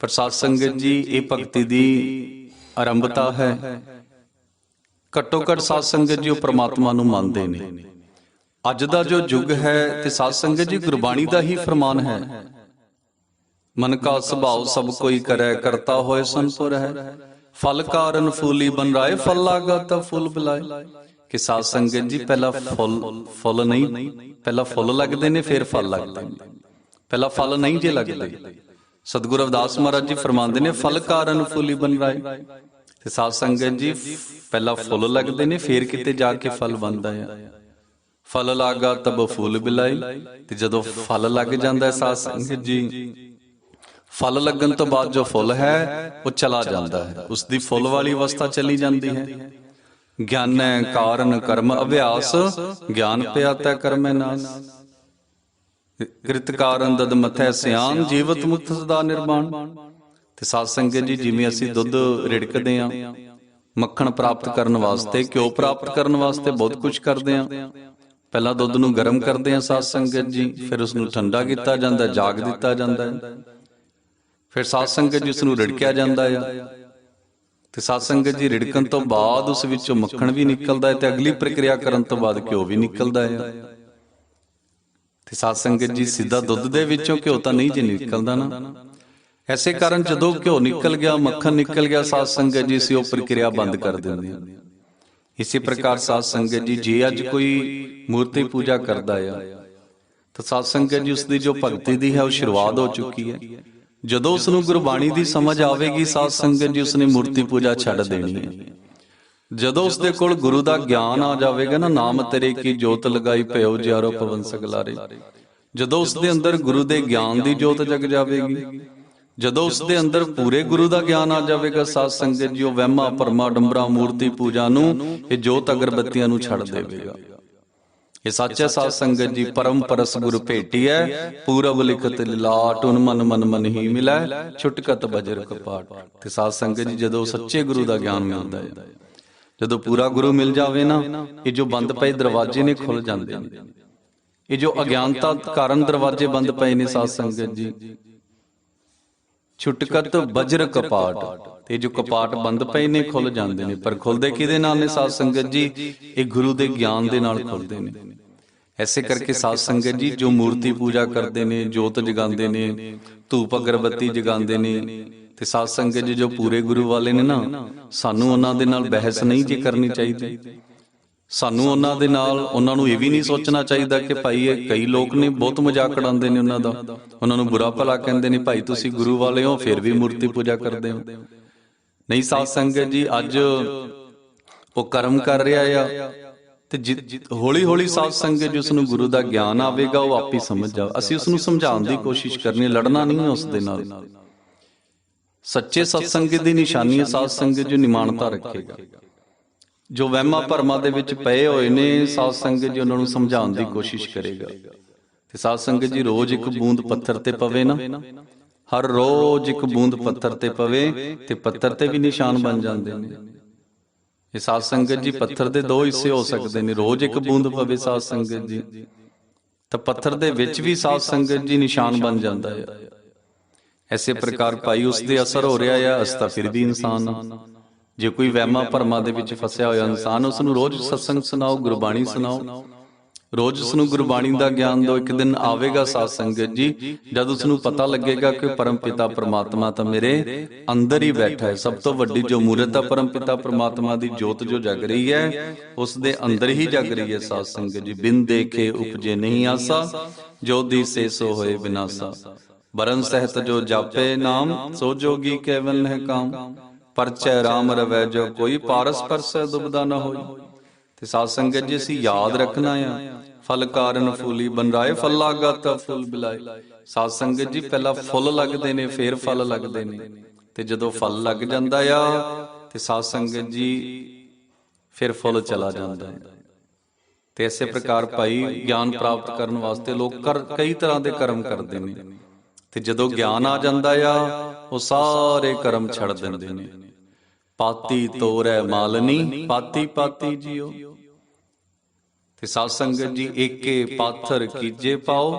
ਪਰ ਸਾਧ ਸੰਗਤ ਜੀ ਇਹ ਭਗਤੀ ਦੀ ਆਰੰਭਤਾ ਹੈ। ਘੱਟੋ ਘੱਟ ਸਾਧ ਸੰਗਤ ਜੀ ਉਹ ਪ੍ਰਮਾਤਮਾ ਨੂੰ ਮੰਨਦੇ ਨੇ ਅੱਜ ਦਾ ਜੋ ਯੁੱਗ ਹੈ ਤੇ ਸਾਧ ਸੰਗਤ ਜੀ ਗੁਰਬਾਣੀ ਦਾ ਹੀ ਫਰਮਾਨ ਹੈ। ਮਨ ਕਾ ਸੁਭਾਉ ਸਭ ਕੋਈ ਕਰੈ ਕਰਤਾ ਹੋਏ ਸੰਪੁਰ ਹੈ। ਫਲ ਕਾਰਨ ਫੂਲੀ ਬਨ ਰਾਏ ਫਲ ਲਾਗਾ ਤਾਂ ਫੁੱਲ ਬੁਲਾਏ। ਕਿ ਸਾਧ ਸੰਗਤ ਜੀ ਪਹਿਲਾਂ ਫੁੱਲ ਫੁੱਲ ਨਹੀਂ ਪਹਿਲਾਂ ਫੁੱਲ ਲੱਗਦੇ ਨੇ ਫਿਰ ਫਲ ਲੱਗਦੇ ਨੇ। ਪਹਿਲਾਂ ਫਲ ਨਹੀਂ ਜੇ ਲੱਗਦੇ। ਸਤਿਗੁਰੂ ਰਵਿਦਾਸ ਮਹਾਰਾਜ ਜੀ ਫਰਮਾਉਂਦੇ ਨੇ, ਫਲ ਕਾਰਨ ਫੂਲੀ ਬਨ ਰਾਏ ਤੇ ਸਾਧ ਸੰਗਤ ਜੀ, ਪਹਿਲਾਂ ਫੁੱਲ ਲੱਗਦੇ ਨੇ, ਫਿਰ ਕਿਤੇ ਜਾ ਕੇ ਫਲ ਬਣਦਾ ਹੈ ਫਲ ਲਾਗਾ ਤਬ ਫੁੱਲ ਬਿਲਾਈ, ਤੇ ਜਦੋਂ ਫਲ ਲੱਗ ਜਾਂਦਾ ਹੈ ਸਾਧ ਸੰਗਤ ਜੀ, ਫਲ ਲੱਗਣ ਤੋਂ ਬਾਅਦ ਜੋ ਫੁੱਲ ਹੈ, ਉਹ ਚਲਾ ਜਾਂਦਾ ਹੈ। ਉਸ ਦੀ ਫੁੱਲ ਵਾਲੀ ਅਵਸਥਾ ਚਲੀ ਜਾਂਦੀ ਹੈ। ਗਿਆਨੈ ਕਾਰਨ ਕਰਮ ਅਭਿਆਸ, ਗਿਆਨ ਪਿਆ ਤੈ ਕਰਮੈ ਨਾਸ। ਕ੍ਰਿਤ ਦਦ ਮਥੈ ਸਿਆਨ ਜੀਵਤ ਮੁਕਤ ਸਦਾ ਨਿਰਮਾਣ। ਤੇ ਸਾਧ ਸੰਗਤ ਜੀ, ਜਿਵੇਂ ਅਸੀਂ ਦੁੱਧ ਰਿੜਕਦੇ ਆਂ, ਮੱਖਣ ਪ੍ਰਾਪਤ ਕਰਨ ਵਾਸਤੇ, ਘਿਓ ਪ੍ਰਾਪਤ ਕਰਨ ਵਾਸਤੇ ਬਹੁਤ ਕੁਝ ਕਰਦੇ ਆਂ। ਪਹਿਲਾਂ ਦੁੱਧ ਨੂੰ ਗਰਮ ਕਰਦੇ ਆਂ ਸਾਧ ਸੰਗਤ ਜੀ, ਫਿਰ ਉਸ ਨੂੰ ਠੰਡਾ ਕੀਤਾ ਜਾਂਦਾ, ਜਾਗ ਦਿੱਤਾ ਜਾਂਦਾ ਫਿਰ ਸਾਧ ਸੰਗਤ ਜੀ ਉਸ ਨੂੰ ਰਿੜਕਿਆ ਜਾਂਦਾ ਆ। ਤੇ ਸਾਧ ਸੰਗਤ ਜੀ ਰਿੜਕਣ ਤੋਂ ਬਾਅਦ ਉਸ ਵਿੱਚੋਂ ਮੱਖਣ ਵੀ ਨਿਕਲਦਾ ਹੈ ਤੇ ਅਗਲੀ ਪ੍ਰਕਿਰਿਆ ਕਰਨ ਤੋਂ ਬਾਅਦ ਘਿਓ ਵੀ ਨਿਕਲਦਾ ਹੈ ਤੇ ਸਾਧ ਸੰਗਤ ਜੀ ਸਿੱਧਾ ਦੁੱਧ ਦੇ ਵਿੱਚੋਂ ਘਿਓ ਤਾਂ ਨਹੀਂ ਜੀ ਨਿਕਲਦਾ ਨਾ। ਐਸੇ ਕਾਰਨ ਜਦੋਂ ਘਿਓ ਨਿਕਲ ਗਿਆ, ਮੱਖਣ ਨਿਕਲ ਗਿਆ, ਸਾਧ ਸੰਗਤ ਜੀ ਸੀ ਉਹ ਪ੍ਰਕਿਰਿਆ ਬੰਦ ਕਰ ਦਿੰਦੇ ਆ ਇਸੇ ਪ੍ਰਕਾਰ ਸਾਧ ਸੰਗਤ ਜੀ, ਜੇ ਅੱਜ ਕੋਈ ਮੂਰਤੀ ਪੂਜਾ ਕਰਦਾ ਆ, ਤਾਂ ਸਾਧ ਸੰਗਤ ਜੀ ਉਸ ਦੀ ਜੋ ਭਗਤੀ ਦੀ ਹੈ, ਉਹ ਸ਼ੁਰੂਆਤ ਹੋ ਚੁੱਕੀ ਹੈ। ਜਦੋਂ ਉਸ ਨੂੰ ਗੁਰਬਾਣੀ ਦੀ ਸਮਝ ਆਵੇਗੀ, ਸਾਧ ਸੰਗਤ ਜੀ ਉਸ ਨੇ ਮੂਰਤੀ ਪੂਜਾ ਛੱਡ ਦੇਣੀ ਹੈ। ਜਦੋਂ ਉਸ ਦੇ ਕੋਲ ਗੁਰੂ ਦਾ ਗਿਆਨ ਆ ਜਾਵੇਗਾ ਨਾ, ਨਾਮ ਤੇਰੇ ਕੀ ਜੋਤ ਲਗਾਈ ਭਇਓ ਜਿਆਰੋ ਪਵਨ ਸਗਲਾਰੇ। ਜਦੋਂ ਉਸ ਦੇ ਅੰਦਰ ਗੁਰੂ ਦੇ ਗਿਆਨ ਦੀ ਜੋਤ ਜਗ ਜਾਵੇਗੀ, ਜਦੋਂ ਉਸ ਦੇ ਅੰਦਰ ਪੂਰੇ ਗੁਰੂ ਦਾ ਗਿਆਨ ਆ ਜਾਵੇਗਾ, ਸਾਧ ਸੰਗਤ ਜੀ ਵਹਿਮਾ ਪਰਮਾ ਡੰਬਰਾ, ਮੂਰਤੀ ਪੂਜਾ ਨੂੰ ਇਹ ਜੋਤ ਅਗਰਬੱਤੀਆਂ ਨੂੰ ਛੱਡ ਦੇਵੇਗਾ। ਇਹ ਹੈ, ਸਾਧ ਸੰਗਤ ਜੀ, ਪਰਮ ਪਰਸ ਗੁਰੂ ਭੇਟੀਐ ਪੂਰਬ ਲਿਖਤ ਲਾਟ ਉਨ ਮਨ ਮਨ ਮਨ ਹੀ ਮਿਲੈ, ਛੁਟਕਤ ਬਜਰ ਕਪਾਟ। ਤੇ ਸਾਧ ਸੰਗਤ ਜੀ, ਜਦੋਂ ਸੱਚੇ ਗੁਰੂ ਦਾ ਗਿਆਨ ਮਿਲਦਾ ਹੈ। ਜਦੋਂ ਪੂਰਾ ਗੁਰੂ ਮਿਲ ਜਾਵੇ ਨਾ, ਇਹ ਜੋ ਬੰਦ ਪਏ ਦਰਵਾਜ਼ੇ ਨੇ ਖੁੱਲ ਜਾਂਦੇ ਨੇ। ਇਹ ਜੋ ਅਗਿਆਨਤਾ ਕਾਰਨ ਦਰਵਾਜ਼ੇ ਬੰਦ ਪਏ ਨੇ ਸਾਧ ਸੰਗਤ ਜੀ। ਛੁਟਕਤ ਬਜਰ ਕਪਾਟ। ਤੇ ਜੋ ਕਪਾਟ ਬੰਦ ਪਏ ਨੇ ਖੁੱਲ ਜਾਂਦੇ ਨੇ। ਪਰ ਖੁੱਲਦੇ ਕਿਹਦੇ ਨਾਲ ਨੇ ਸਾਧ ਸੰਗਤ ਜੀ? ਇਹ ਗੁਰੂ ਦੇ ਗਿਆਨ ਦੇ ਨਾਲ ਖੁੱਲਦੇ ਨੇ। ਐਸੇ ਕਰਕੇ ਸਾਧ ਸੰਗਤ ਜੀ, ਜੋ ਮੂਰਤੀ ਪੂਜਾ ਕਰਦੇ ਨੇ, ਜੋਤ ਜਗਾਉਂਦੇ ਨੇ, ਧੂਪ ਅਗਰਬੱਤੀ ਜਗਾਉਂਦੇ ਨੇ ਤੇ ਸਾਧ ਸੰਗਤ ਜੀ ਜੋ ਪੂਰੇ ਗੁਰੂ ਵਾਲੇ ਨੇ ਨਾ, ਸਾਨੂੰ ਉਹਨਾਂ ਦੇ ਨਾਲ ਬਹਿਸ ਨਹੀਂ ਜੇ ਕਰਨੀ ਚਾਹੀਦੀ। ਸਾਨੂੰ ਉਹਨਾਂ ਦੇ ਨਾਲ ਉਹਨਾਂ ਨੂੰ ਇਹ ਵੀ ਨਹੀਂ ਸੋਚਣਾ ਚਾਹੀਦਾ ਕਿ ਭਾਈ ਇਹ ਕਈ ਲੋਕ ਨੇ, ਬਹੁਤ ਮਜ਼ਾਕ ਉਡਾਉਂਦੇ ਨੇ ਉਹਨਾਂ ਦਾ। ਉਹਨਾਂ ਨੂੰ ਬੁਰਾ ਭਲਾ ਕਹਿੰਦੇ ਨੇ, ਭਾਈ ਤੁਸੀਂ ਗੁਰੂ ਵਾਲੇ ਹੋ, ਫਿਰ ਵੀ ਮੂਰਤੀ ਪੂਜਾ ਕਰਦੇ ਹੋ। ਨਹੀਂ ਸਾਧ ਸੰਗਤ ਜੀ, ਅੱਜ ਉਹ ਕਰਮ ਕਰ ਰਿਹਾ ਆ ਤੇ ਹੌਲੀ ਹੌਲੀ ਸਾਧ ਸੰਗਤ ਜਿਸ ਨੂੰ ਗੁਰੂ ਦਾ ਗਿਆਨ ਆਵੇਗਾ, ਉਹ ਆਪੇ ਸਮਝ ਜਾ ਅਸੀਂ ਉਸ ਨੂੰ ਸਮਝਾਉਣ ਦੀ ਕੋਸ਼ਿਸ਼ ਕਰਨੀ ਲੜਨਾ ਨਹੀਂ ਹੈ ਉਸ ਦੇ ਨਾਲ। ਸੱਚੇ ਸਤਸੰਗ ਦੀ ਨਿਸ਼ਾਨੀ ਹੈ ਸਾਧ ਸੰਗਤ ਜੋ ਨਿਮਾਨਤਾ ਰੱਖੇਗਾ। ਜੋ ਵਹਿਮਾਂ ਭਰਮਾਂ ਦੇ ਵਿੱਚ ਪਏ ਹੋਏ ਨੇ ਸਾਧ ਸੰਗਤ ਜੀ ਉਹਨਾਂ ਨੂੰ ਸਮਝਾਉਣ ਦੀ ਕੋਸ਼ਿਸ਼ ਕਰੇਗਾ। ਤੇ ਸਾਧ ਸੰਗਤ ਜੀ ਰੋਜ਼ ਇੱਕ ਬੂੰਦ ਪੱਥਰ ਤੇ ਪਵੇ ਨਾ। ਹਰ ਰੋਜ਼ ਇੱਕ ਬੂੰਦ ਪੱਥਰ ਤੇ ਪਵੇ ਤੇ ਪੱਥਰ ਤੇ ਵੀ ਨਿਸ਼ਾਨ ਬਣ ਜਾਂਦੇ ਨੇ। ਇਹ ਸਾਧ ਸੰਗਤ ਜੀ ਪੱਥਰ ਦੇ ਦੋ ਹਿੱਸੇ ਹੋ ਸਕਦੇ ਨੇ। ਰੋਜ਼ ਇੱਕ ਬੂੰਦ ਪਵੇ ਸਾਧ ਸੰਗਤ ਜੀ। ਤਾਂ ਪੱਥਰ ਦੇ ਵਿੱਚ ਵੀ ਸਾਧ ਸੰਗਤ ਜੀ ਨਿਸ਼ਾਨ ਬਣ ਜਾਂਦਾ ਹੈ। ਐਸੇ ਪ੍ਰਕਾਰ ਭਾਈ ਉਸ ਦੇ ਅਸਰ ਹੋ ਰਿਹਾ ਹੈ ਅਸਤਾ ਫਿਰ ਵੀ ਇਨਸਾਨ। ਜੇ ਕੋਈ ਵਹਿਮਾਂ ਭਰਮਾਂ ਦੇ ਵਿੱਚ ਫਸਿਆ ਹੋਇਆ ਇਨਸਾਨ ਉਸ ਨੂੰ ਰੋਜ਼ ਸਤਸੰਗ ਸੁਣਾਓ ਗੁਰਬਾਣੀ ਸੁਣਾਓ ਰੋਜ਼ ਉਸ ਨੂੰ ਗੁਰਬਾਣੀ ਦਾ ਗਿਆਨ ਦਿਓ ਇੱਕ ਦਿਨ ਆਵੇਗਾ ਸਾਧ ਸੰਗਤ ਜੀ। ਜਦ ਉਸ ਨੂੰ ਪਤਾ ਲੱਗੇਗਾ ਕਿ ਪਰਮ ਪਿਤਾ ਪਰਮਾਤਮਾ ਤਾਂ ਮੇਰੇ ਅੰਦਰ ਹੀ ਬੈਠਾ ਹੈ। ਸਭ ਤੋਂ ਵੱਡੀ ਜੋ ਮੂਰਤ ਹੈ ਪਰਮ ਪਿਤਾ ਪਰਮਾਤਮਾ ਦੀ ਜੋਤ ਜੋ ਜਗ ਰਹੀ ਹੈ ਉਸ ਦੇ ਅੰਦਰ ਹੀ ਜਗ ਰਹੀ ਹੈ ਸਾਧ ਸੰਗਤ ਜੀ। ਬਿਨ ਦੇਖੇ ਉਪਜੇ ਨਹੀਂ ਆਸਾ ਜੋ ਦੀਸੇ ਸੋ ਹੋਏ ਬਿਨਾਸਾ ਬਰਨ ਸਹਿਤ ਜੋ ਜਾਪੇ ਨਾਮ, ਸੋ ਜੋਗੀ ਕੇਵਲ ਹੈ ਕਾਮ। ਪਰਚੈ ਰਾਮ ਰਵੈ, ਜੋ ਕੋਈ ਪਾਰਸ ਪਰਸੈ, ਦੁਬਦਾ ਨਾ ਹੋਈ। ਤੇ ਸਾਧ ਸੰਗਤ ਜੀ, ਅਸੀਂ ਯਾਦ ਰੱਖਣਾ ਆ। ਫਲ ਕਾਰਨ ਫੂਲੀ ਬਨ ਰਾਏ ਫਲ ਫੁੱਲ ਬਿਲਾਏ। ਸਾਧ ਸੰਗਤ ਜੀ, ਪਹਿਲਾਂ ਫੁੱਲ ਲੱਗਦੇ ਨੇ, ਫਿਰ ਫਲ ਲੱਗਦੇ ਨੇ। ਤੇ ਜਦੋਂ ਫਲ ਲੱਗ ਜਾਂਦਾ ਆ, ਤੇ ਸਾਧ ਸੰਗਤ ਜੀ, ਫਿਰ ਫੁੱਲ ਚਲਾ ਜਾਂਦਾ ਹੈ ਤੇ ਇਸੇ ਪ੍ਰਕਾਰ ਭਾਈ, ਗਿਆਨ ਪ੍ਰਾਪਤ ਕਰਨ ਵਾਸਤੇ ਲੋਕ ਕਈ ਤਰ੍ਹਾਂ ਦੇ ਕਰਮ ਕਰਦੇ ਨੇ। ਤੇ ਜਦੋਂ ਗਿਆਨ ਆ ਜਾਂਦਾ ਆ ਉਹ ਸਾਰੇ ਕਰਮ ਛੱਡ ਦਿੰਦੇ ਨੇ। ਪਾਤੀ ਤੋਰੈ ਮਾਲਨੀ ਪਾਤੀ ਪਾਤੀ ਜਿਉ ਤੇ ਸਾਧ ਸੰਗਤ ਜੀ ਏਕੇ ਪਾਥਰ ਕੀਜੇ ਪਾਓ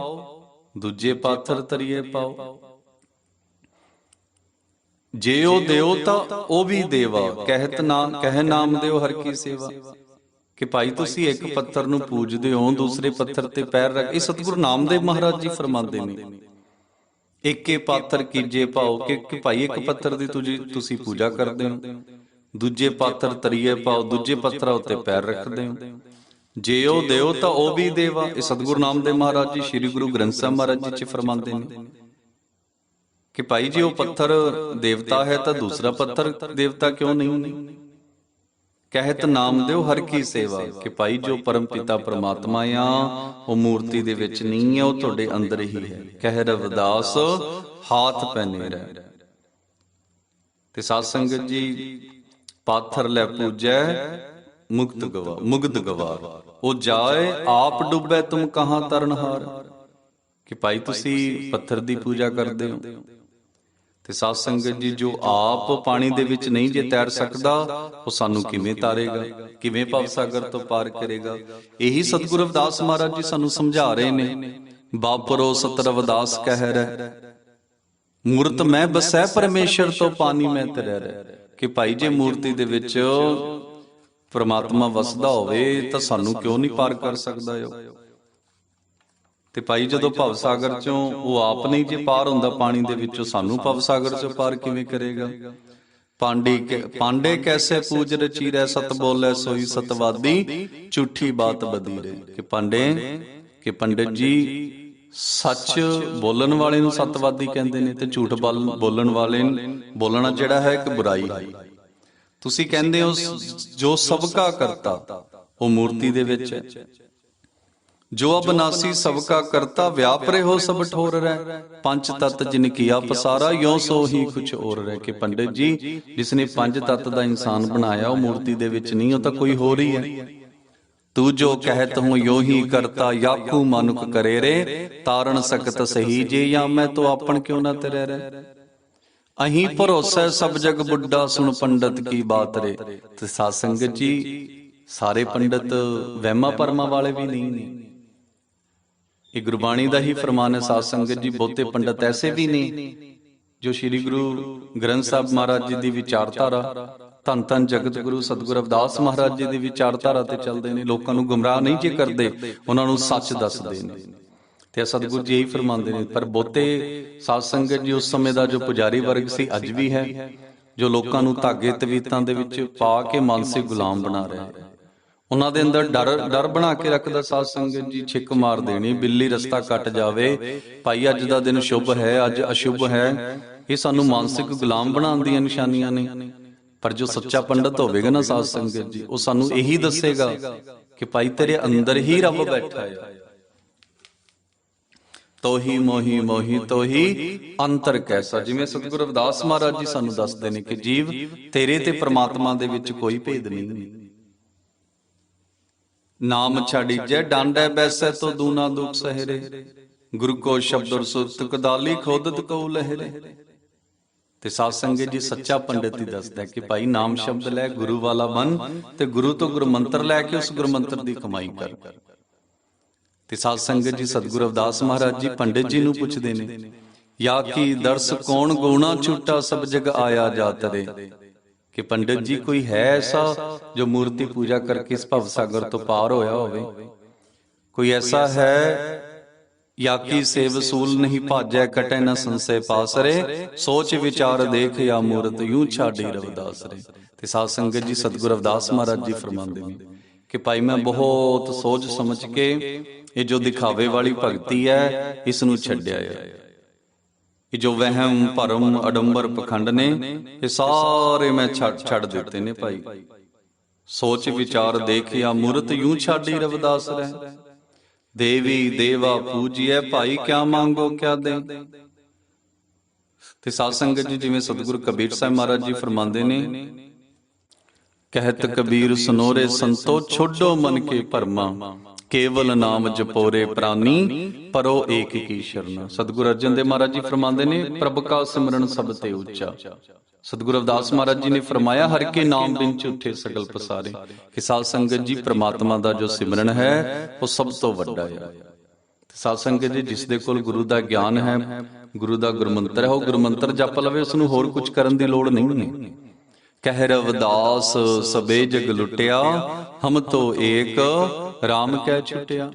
ਦੂਜੇ ਪਾਥਰ ਤਰੀਏ ਪਾਓ। ਜੇ ਉਹ ਦਿਓ ਤਾਂ ਉਹ ਵੀ ਦੇਵਾ। ਕਹਿਤ ਨਾ ਕਹਿ ਨਾਮ ਦਿਓ ਹਰ ਕੀ ਸੇਵਾ। ਕਿ ਭਾਈ ਤੁਸੀਂ ਇੱਕ ਪੱਥਰ ਨੂੰ ਪੂਜਦੇ ਹੋ ਦੂਸਰੇ ਪੱਥਰ ਤੇ ਪੈਰ ਰੱਖ ਇਹ ਸਤਿਗੁਰੂ ਨਾਮਦੇਵ ਮਹਾਰਾਜ ਜੀ ਫਰਮਾਉਂਦੇ ਨੇ। ਏਕੇ ਪਾਥਰ ਕੀਜੇ ਪਾਓ ਕਿ ਕਿ ਭਾਈ ਇੱਕ ਪੱਥਰ ਦੀ ਤੁਸੀਂ ਤੁਸੀਂ ਪੂਜਾ ਕਰਦੇ ਹੋ। ਦੂਜੇ ਪਾਥਰ ਤਰੀਏ ਪਾਓ ਦੂਜੇ ਪੱਥਰਾਂ ਉੱਤੇ ਪੈਰ ਰੱਖਦੇ ਹੋ। ਜੇ ਉਹ ਦਿਓ ਤਾਂ ਉਹ ਵੀ ਦੇਵਾ। ਇਹ ਸਤਿਗੁਰੂ ਨਾਮਦੇਵ ਮਹਾਰਾਜ ਜੀ ਸ੍ਰੀ ਗੁਰੂ ਗ੍ਰੰਥ ਸਾਹਿਬ ਮਹਾਰਾਜ ਜੀ ਚ ਫਰਮਾਉਂਦੇ ਨੇ ਕਿ ਭਾਈ ਜੀ ਉਹ ਪੱਥਰ ਦੇਵਤਾ ਹੈ ਤਾਂ ਦੂਸਰਾ ਪੱਥਰ ਦੇਵਤਾ ਕਿਉਂ ਨਹੀਂ? ਕਹਿਤ ਨਾਮ ਦਿਓ ਹਰ ਕੀ ਸੇਵਾ, ਕਿ ਭਾਈ ਜੋ ਪਰਮ ਪਿਤਾ ਪ੍ਰਮਾਤਮਾ ਆ, ਉਹ ਮੂਰਤੀ ਦੇ ਵਿੱਚ ਨਹੀਂ ਹੈ ਉਹ ਤੁਹਾਡੇ ਅੰਦਰ ਹੀ ਹੈ। ਕਹਿ ਰਵਿਦਾਸ, ਹਾਥ ਪੈਨੇ ਰਹਿ। ਤੇ ਸਾਧ ਸੰਗਤ ਜੀ, ਪਾਥਰ ਲੈ ਪੂਜੈ, ਮੁਕਤ ਗਵਾ, ਮੁਗਧ ਗਵਾ। ਉਹ ਜਾਏ, ਆਪ ਡੁੱਬੇ ਤੁਮ ਕਹਾਂ ਤਰਨਹਾਰ। ਕਿ ਭਾਈ ਤੁਸੀਂ ਪੱਥਰ ਦੀ ਪੂਜਾ ਕਰਦੇ ਹੋ। ਤੇ ਸਾਧ ਸੰਗਤ ਜੀ ਜੋ ਆਪ ਪਾਣੀ ਦੇ ਵਿੱਚ ਨਹੀਂ ਜੇ ਤੈਰ ਸਕਦਾ, ਉਹ ਸਾਨੂੰ ਕਿਵੇਂ ਤਾਰੇਗਾ? ਕਿਵੇਂ ਭਵ ਸਾਗਰ ਤੋਂ ਪਾਰ ਕਰੇਗਾ? ਇਹੀ ਸਤਿਗੁਰੂ ਰਵਿਦਾਸ ਮਹਾਰਾਜ ਜੀ ਸਾਨੂੰ ਸਮਝਾ ਰਹੇ ਨੇ। ਬਾਪਰੋ ਸਤ ਰਵਿਦਾਸ ਕਹਿ ਰਹਿ ਮੂਰਤ ਮੈਂ ਬਸੈ ਪਰਮੇਸ਼ਰ ਤੋਂ, ਪਾਣੀ ਮੈਂ ਤਰੈ ਰਹਿ ਕਿ ਭਾਈ ਜੇ ਮੂਰਤੀ ਦੇ ਵਿੱਚ ਪਰਮਾਤਮਾ ਵਸਦਾ ਹੋਵੇ, ਤਾਂ ਸਾਨੂੰ ਕਿਉਂ ਨਹੀਂ ਪਾਰ ਕਰ ਸਕਦਾ ਉਹ ਤੇ ਭਾਈ ਜਦੋਂ ਭਵ ਸਾਗਰ ਚੋਂ ਉਹ ਆਪ ਨਹੀਂ ਜੇ ਪਾਰ ਹੁੰਦਾ ਪਾਣੀ ਦੇ ਵਿੱਚੋਂ ਸਾਨੂੰ ਭਵ ਸਾਗਰ ਚੋਂ ਪਾਰ ਕਿਵੇਂ ਕਰੇਗਾ? ਪਾਂਡੇ ਪਾਂਡੇ ਕੈਸੇ ਪੂਜ ਰਚੀਰੈ ਸਤ ਬੋਲੇ ਸੋਈ ਸਤਵਾਦੀ ਝੂਠੀ ਬਾਤ ਬਦੀਰੇ ਕਿ ਪਾਂਡੇ ਕਿ ਪੰਡਿਤ ਜੀ ਸੱਚ ਬੋਲਣ ਵਾਲੇ ਨੂੰ ਸਤਵਾਦੀ ਕਹਿੰਦੇ ਨੇ ਤੇ ਝੂਠ ਬੋਲ- ਬੋਲਣ ਵਾਲੇ ਬੋਲਣਾ ਜਿਹੜਾ ਹੈ ਇੱਕ ਬੁਰਾਈ। ਹੈ ਤੁਸੀਂ ਕਹਿੰਦੇ ਹੋ ਜੋ ਸਭ ਕਾ ਕਰਤਾ ਉਹ ਮੂਰਤੀ ਦੇ ਵਿੱਚ ਹੈ। ਜੋ ਅਬਨਾਸੀ ਸਬਕਾ ਕਰਤਾ ਕਰਤਾ ਵਿਆਪਰੇ ਹੋ ਸਭ ਠੋਰ ਰਹਿ। ਪੰਜ ਤਤ ਜਿਨ ਕੀਆ ਪਸਾਰਾ, ਯੋ ਸੋ ਹੀ ਕੁਛ ਹੋਰ ਰਹਿ। ਕੇ ਪੰਡਿਤ ਜੀ ਜਿਸ ਨੇ ਪੰਜ ਤਤ ਦਾ ਇਨਸਾਨ ਬਣਾਇਆ, ਉਹ ਮੂਰਤੀ ਦੇ ਵਿੱਚ ਨਹੀਂ, ਉਹ ਤਾਂ ਕੋਈ ਹੋਰ ਹੀ ਹੈ। ਤੂੰ ਜੋ ਕਹਿਤ ਹੂੰ, ਯੋ ਹੀ ਕਰਤਾ, ਯਾਕੂ ਮਨੁਕ ਕਰੇ ਰੇ। ਤਾਰਨ ਸਕਤ ਸਹੀ ਜੇ, ਜਾਂ ਮੈਂ ਤੋ ਆਪਣ ਕਿਉਂ ਨਾ ਤੇਰੇ ਰਹਿ। ਅਹੀਂ ਭਰੋਸਾ ਸਭ ਜਗ ਬੁੱਢਾ, ਸੁਣ ਪੰਡਤ ਕੀ ਬਾਤ ਰੇ। ਤੇ ਸਾਧ ਸੰਗਤ ਜੀ, ਸਾਰੇ ਪੰਡਤ ਵਹਿਮਾ ਪਰਮਾ ਵਾਲੇ ਵੀ ਨਹੀਂ। ਨੇ ਇਹ ਗੁਰਬਾਣੀ ਦਾ ਹੀ ਫਰਮਾਨ ਹੈ, ਸਾਧ ਸੰਗਤ ਜੀ, ਬਹੁਤੇ ਪੰਡਤ ਐਸੇ ਵੀ ਨੇ ਜੋ ਸ੍ਰੀ ਗੁਰੂ ਗ੍ਰੰਥ ਸਾਹਿਬ ਮਹਾਰਾਜ ਜੀ ਦੀ ਵਿਚਾਰਧਾਰਾ, ਧੰਨ ਧੰਨ ਜਗਤ ਗੁਰੂ ਸਤਿਗੁਰ ਅਵਦਾਸ ਮਹਾਰਾਜ ਜੀ ਦੀ ਵਿਚਾਰਧਾਰਾ ਤੇ ਚੱਲਦੇ ਨੇ, ਲੋਕਾਂ ਨੂੰ ਗੁੰਮਰਾਹ ਨਹੀਂ ਜੇ ਕਰਦੇ, ਉਹਨਾਂ ਨੂੰ ਸੱਚ ਦੱਸਦੇ ਨੇ। ਤੇ ਸਤਿਗੁਰੂ ਜੀ ਇਹੀ ਫਰਮਾਉਂਦੇ ਨੇ, ਪਰ ਬਹੁਤੇ ਸਾਧ ਸੰਗਤ ਜੀ, ਉਸ ਸਮੇਂ ਦਾ ਜੋ ਪੁਜਾਰੀ ਵਰਗ ਸੀ, ਅੱਜ ਵੀ ਹੈ, ਜੋ ਲੋਕਾਂ ਨੂੰ ਧਾਗੇ ਤਵੀਤਾਂ ਦੇ ਵਿੱਚ ਪਾ ਕੇ ਮਾਨਸਿਕ ਗੁਲਾਮ ਬਣਾ ਰਿਹਾ ਹੈ। ਉਹਨਾਂ ਦੇ ਅੰਦਰ ਡਰ ਡਰ ਬਣਾ ਕੇ ਰੱਖਦਾ ਸਾਧ ਸੰਗਤ ਜੀ, ਛਿੱਕ ਮਾਰ ਦੇਣੀ, ਬਿੱਲੀ ਰਸਤਾ ਕੱਟ ਜਾਵੇ। ਭਾਈ ਅੱਜ ਦਾ ਦਿਨ ਸ਼ੁਭ ਹੈ, ਅੱਜ ਅਸ਼ੁਭ ਹੈ। ਇਹ ਸਾਨੂੰ ਮਾਨਸਿਕ ਗੁਲਾਮ ਬਣਾਉਣ ਦੀਆਂ ਨਿਸ਼ਾਨੀਆਂ ਨੇ। ਪਰ ਜੋ ਸੱਚਾ ਪੰਡਤ ਹੋਵੇਗਾ ਨਾ ਸਾਧ ਸੰਗਤ ਜੀ, ਉਹ ਸਾਨੂੰ ਇਹੀ ਦੱਸੇਗਾ ਕਿ ਭਾਈ ਤੇਰੇ ਅੰਦਰ ਹੀ ਰੱਬ ਬੈਠਾ ਹੈ ਤੋਹੀ ਮੋਹੀ ਮੋਹੀ ਤੋਹੀ ਅੰਤਰ ਕੈਸਾ। ਜਿਵੇਂ ਸਤਿਗੁਰੂ ਰਵਿਦਾਸ ਮਹਾਰਾਜ ਜੀ ਸਾਨੂੰ ਦੱਸਦੇ ਨੇ ਕਿ ਜੀਵ ਤੇਰੇ ਤੇ ਪ੍ਰਮਾਤਮਾ ਦੇ ਵਿੱਚ ਕੋਈ ਭੇਦ ਨਹੀਂ। ਨਾਮ ਛਾੜੀਜੈ ਡਾਂਡੈ ਬੈਸੈ ਤੋ ਦੂਨਾ ਦੁਖ ਸਹਰੇ। ਗੁਰੂ ਕੋ ਸ਼ਬਦ ਔਰ ਸੁਰਤ ਕਦਾਲੀ ਖੋਦਤ ਕਉ ਲਹਿਰੇ। ਤੇ ਸਾਧ ਸੰਗਤ ਜੀ ਸੱਚਾ ਪੰਡਿਤ ਹੀ ਦੱਸਦਾ ਕਿ ਭਾਈ ਨਾਮ ਸ਼ਬਦ ਲੈ ਗੁਰੂ ਵਾਲਾ ਬਨ ਤੇ ਗੁਰੂ ਤੋਂ ਗੁਰੂ ਮੰਤਰ ਲੈ ਕੇ ਉਸ ਗੁਰੂ ਮੰਤਰ ਦੀ ਕਮਾਈ ਕਰ। ਤੇ ਸਾਧ ਸੰਗਤ ਜੀ ਸਤਿਗੁਰੂ ਅਵਦਾਸ ਮਹਾਰਾਜ ਜੀ ਪੰਡਿਤ ਜੀ ਨੂੰ ਪੁੱਛਦੇ ਨੇ ਯਾ ਕੀ ਦਰਸ ਕੌਣ ਗੋਣਾ ਛੁੱਟਾ ਸਭ ਜਗ ਆਇਆ ਜਾਤਰੇ ਕਿ ਪੰਡਿਤ ਜੀ ਕੋਈ ਹੈ ਐਸਾ ਜੋ ਮੂਰਤੀ ਪੂਜਾ ਕਰਕੇ ਇਸ ਭਵ ਸਾਗਰ ਤੋਂ ਪਾਰ ਹੋਇਆ ਹੋਵੇ? ਕੋਈ ਐਸਾ ਹੈ ਯਾ ਕੀ ਸੇ ਵਸੂਲ ਨਹੀਂ ਭਾਜੈ ਕਟੈ ਨ ਸੰਸੇ ਪਾਸਰੇ, ਸੋਚ ਵਿਚਾਰ ਦੇਖ ਯਾ ਮੂਰਤ ਯੂ ਛਾੜੀ ਰਵਦਾਸ ਰੇ? ਤੇ ਸਾਧ ਸੰਗਤ ਜੀ, ਸਤਿਗੁਰੂ ਅਵਦਾਸ ਮਹਾਰਾਜ ਜੀ ਫਰਮਾਉਂਦੇ ਨੇ ਕਿ ਭਾਈ ਮੈਂ ਬਹੁਤ ਸੋਚ ਸਮਝ ਕੇ ਇਹ ਜੋ ਦਿਖਾਵੇ ਵਾਲੀ ਭਗਤੀ ਹੈ, ਇਸ ਨੂੰ ਛੱਡਿਆ ਹੈ ਇਹ ਜੋ ਵਹਿਮ, ਭਰਮ, ਅਡੰਬਰ ਪਖੰਡ ਨੇ, ਇਹ ਸਾਰੇ ਮੈਂ ਛੱਡ ਛੱਡ ਦਿੱਤੇ ਨੇ ਭਾਈ। ਸੋਚ, ਵਿਚਾਰ ਦੇਖਿਆ ਮੂਰਤ ਯੂ ਛਾੜੀ ਰਵਦਾਸ ਰਹਿ। ਦੇਵੀ, ਦੇਵਾ ਪੂਜੀਐ, ਭਾਈ ਕਿਆ ਮੰਗੋ, ਕਿਆ ਦੇ। ਤੇ ਸਾਧ ਸੰਗਤ ਜੀ, ਜਿਵੇਂ ਸਤਿਗੁਰੂ ਕਬੀਰ ਸਾਹਿਬ ਮਹਾਰਾਜ ਜੀ ਫਰਮਾਉਂਦੇ ਨੇ, ਕਹਿਤ ਕਬੀਰ ਸੁਨੋਰੇ ਸੰਤੋ ਛੋਡੋ ਮਨ ਕੇ ਭਰਮਾ। ਕੇਵਲ ਨਾਮ ਜਪੋਰੇ ਪ੍ਰਾਨੀ, ਪਰੋ ਏਕ ਕੀ ਸ਼ਰਨ। ਸਤਿਗੁਰੂ ਅਰਜਨ ਦੇਵ ਮਹਾਰਾਜ ਜੀ ਫਰਮਾਉਂਦੇ ਨੇ, ਪ੍ਰਭ ਕਾ ਸਿਮਰਨ ਸਭ ਤੇ ਉੱਚਾ। ਸਤਿਗੁਰੂ ਅਵਦਾਸ ਮਹਾਰਾਜ ਜੀ ਨੇ ਫਰਮਾਇਆ, ਹਰ ਕੇ ਨਾਮ ਬਿਨ ਝੂਠੇ ਸਗਲ ਪਸਾਰੇ। ਕਿ ਸਾਧ ਸੰਗਤ ਜੀ, ਪ੍ਰਮਾਤਮਾ ਦਾ ਜੋ ਸਿਮਰਨ ਹੈ, ਉਹ ਸਭ ਤੋਂ ਵੱਡਾ ਹੈ। ਸਾਧ ਸੰਗਤ ਜੀ, ਜਿਸ ਦੇ ਕੋਲ ਗੁਰੂ ਦਾ ਗਿਆਨ ਹੈ, ਗੁਰੂ ਦਾ ਗੁਰਮੰਤਰ ਹੈ, ਉਹ ਗੁਰਮੰਤਰ ਜਪ ਲਵੇ, ਉਸ ਨੂੰ ਹੋਰ ਕੁਝ ਕਰਨ ਦੀ ਲੋੜ ਨਹੀਂ। ਹੈ ਕਹਿ ਰਵਦਾਸ ਸਬੇ ਜਗ ਲੁੱਟਿਆ, ਹਮ ਤੋ ਏਕ RAM ਕਹਿ ਛੁਟਿਆ।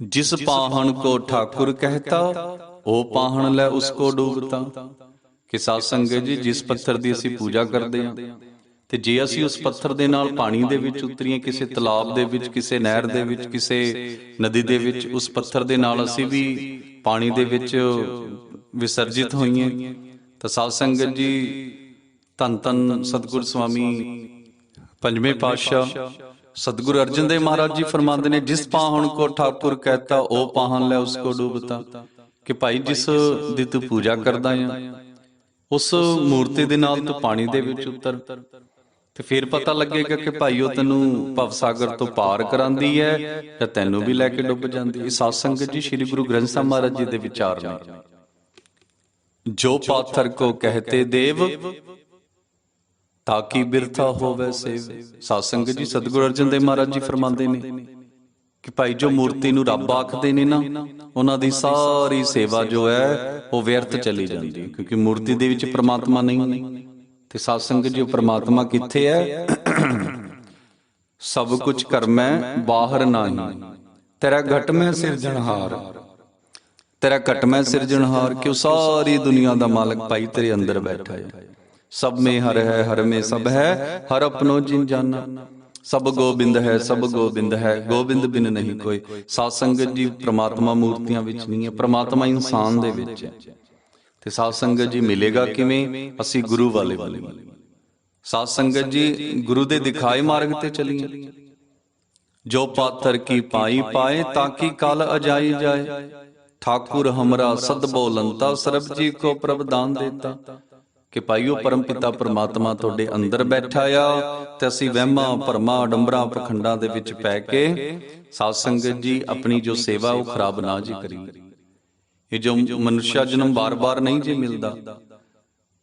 ਜਿਸ ਪਾਹਣ ਕੋ ਠਾਕੁਰ ਕਹਤਾ, ਉਹ ਪਾਹਣ ਲੈ ਉਸ ਕੋ ਡੂਬਤਾ। ਕਿ ਸਾਧ ਸੰਗਤ ਜੀ, ਜਿਸ ਪੱਥਰ ਦੀ ਅਸੀਂ ਪੂਜਾ ਕਰਦੇ ਹਾਂ ਤੇ ਜੇ ਅਸੀਂ ਉਸ ਪੱਥਰ ਦੇ ਨਾਲ ਪਾਣੀ ਦੇ ਵਿੱਚ ਉਤਰੀਏ, ਕਿਸੇ ਤਲਾਬ ਦੇ ਵਿੱਚ, ਕਿਸੇ ਨਹਿਰ ਦੇ ਵਿੱਚ, ਕਿਸੇ ਨਦੀ ਦੇ ਵਿੱਚ, ਉਸ ਪੱਥਰ ਦੇ ਨਾਲ ਅਸੀਂ ਵੀ ਪਾਣੀ ਦੇ ਵਿੱਚ ਵਿਸਰਜਿਤ ਹੋਈਏ, ਤਾਂ ਸਾਧ ਸੰਗਤ ਜੀ ਧੰਨ ਧੰਨ ਸਤਿਗੁਰ ਸੁਆਮੀ ਪੰਜਵੇਂ ਪਾਤਸ਼ਾਹ ਸਤਿਗੁਰੂ ਅਰਜਨ ਦੇਵ ਮਹਾਰਾਜ ਜੀ ਫਰਮਾਉਂਦੇ ਨੇ, ਜਿਸ ਪਾਹਣ ਕੋ ਠਾਕੁਰ ਕਹਤਾ, ਉਹ ਪਾਹਣ ਲੈ ਉਸ ਕੋ ਡੂਬਤਾ। ਕਿ ਭਾਈ ਜਿਸ ਦੀ ਤੂੰ ਪੂਜਾ ਕਰਦਾ ਆ, ਉਸ ਮੂਰਤੀ ਦੇ ਨਾਲ ਤੂੰ ਪਾਣੀ ਦੇ ਵਿੱਚ ਉਤਰ। ਤੇ ਫਿਰ ਪਤਾ ਲੱਗੇਗਾ ਕਿ ਭਾਈ ਉਹ ਤੈਨੂੰ ਭਵ ਸਾਗਰ ਤੋਂ ਪਾਰ ਕਰਾਂਦੀ ਹੈ ਜਾਂ ਤੈਨੂੰ ਵੀ ਲੈ ਕੇ ਡੁੱਬ ਜਾਂਦੀ। ਹੈ ਸਾਧ ਸੰਗਤ ਜੀ, ਸ੍ਰੀ ਗੁਰੂ ਗ੍ਰੰਥ ਸਾਹਿਬ ਮਹਾਰਾਜ ਜੀ ਦੇ ਵਿਚਾਰ ਨੇ। ਜੋ ਪਾਥਰ ਕੋ ਕਹਤੇ ਦੇਵ ਤਾਂ ਤਾਕੀ ਬਿਰਥਾ ਹੋਵੇ ਸੇਵ? ਸਾਧ ਸੰਗਤ ਜੀ, ਸਤਿਗੁਰੂ ਅਰਜਨ ਦੇਵ ਮਹਾਰਾਜ ਜੀ ਫਰਮਾਉਂਦੇ ਨੇ ਕਿ ਭਾਈ ਜੋ ਮੂਰਤੀ ਨੂੰ ਰੱਬ ਆਖਦੇ ਨੇ ਨਾ, ਉਹਨਾਂ ਦੀ ਸਾਰੀ ਸੇਵਾ ਜੋ ਹੈ, ਉਹ ਵਿਅਰਥ ਚਲੀ ਜਾਂਦੀ ਹੈ, ਕਿਉਂਕਿ ਮੂਰਤੀ ਦੇ ਵਿੱਚ ਪ੍ਰਮਾਤਮਾ ਨਹੀਂ ਹੈ। ਤੇ ਸਾਧ ਸੰਗਤ ਜੀ, ਉਹ ਪ੍ਰਮਾਤਮਾ ਕਿੱਥੇ ਹੈ? ਸਭ ਕੁਝ ਕਰਮੈ ਬਾਹਰ ਨਹੀਂ। ਤੇਰਾ ਘਟ ਮੈਂ ਸਿਰਜਣਹਾਰ। ਤੇਰਾ ਘਟ ਮੈਂ ਸਿਰਜਣਹਾਰ, ਕਿਉਂ ਸਾਰੀ ਦੁਨੀਆ ਦਾ ਮਾਲਕ ਭਾਈ ਤੇਰੇ ਅੰਦਰ ਬੈਠਾ ਹੈ? ਸਭ ਮੇ ਹਰ ਹੈ, ਹਰ ਮੇ ਸਭ ਹੈ, ਹਰ ਆਪਣੋ ਜਿਨ ਜਾਣਾ ਸਭ ਗੋਬਿੰਦ ਹੈ, ਸਭ ਗੋਬਿੰਦ ਹੈ, ਗੋਬਿੰਦ ਬਿਨ ਨਹੀਂ ਕੋਈ। ਸਾਧ ਸੰਗਤ ਜੀ ਪ੍ਰਮਾਤਮਾ ਮੂਰਤੀਆਂ ਵਿੱਚ ਨਹੀਂ ਹੈ, ਪ੍ਰਮਾਤਮਾ ਇਨਸਾਨ ਦੇ ਵਿੱਚ ਹੈ। ਤੇ ਸਾਧ ਸੰਗਤ ਜੀ ਮਿਲੇਗਾ ਕਿਵੇਂ? ਅਸੀਂ ਗੁਰੂ ਵਾਲੇ ਵਾਲੇ ਸਾਧ ਸੰਗਤ ਜੀ ਗੁਰੂ ਦੇ ਦਿਖਾਏ ਮਾਰਗ ਤੇ ਚੱਲੀਏ। ਜੋ ਪਾਤਰ ਕੀ ਪਾਈ ਪਾਏ, ਤਾਂ ਕਿ ਕਲ ਅਜਾਈ ਜਾਏ। ਠਾਕੁਰ ਹਮਰਾ ਸਦ ਬੋਲੰਤਾ, ਸਰਬ ਜੀ ਕੋ ਪ੍ਰਭ ਦਾਨ ਦੇਤਾ। ਕਿ ਭਾਈਓ ਪਰਮ ਪਿਤਾ ਪਰਮਾਤਮਾ ਤੁਹਾਡੇ ਅੰਦਰ ਬੈਠਾ ਆ ਤੇ ਅਸੀਂ ਵਹਿਮਾਂ, ਭਰਮਾਂ ਡੰਬਰਾਂ ਪਖੰਡਾਂ ਦੇ ਵਿੱਚ ਪੈ ਕੇ ਸਾਧ ਸੰਗਤ ਜੀ ਆਪਣੀ ਜੋ ਸੇਵਾ ਉਹ ਖਰਾਬ ਨਾ ਜੀ ਕਰੀ ਇਹ ਜੋ ਮਨੁੱਖਾ ਜਨਮ ਬਾਰ-ਬਾਰ ਨਹੀਂ ਜੀ ਮਿਲਦਾ।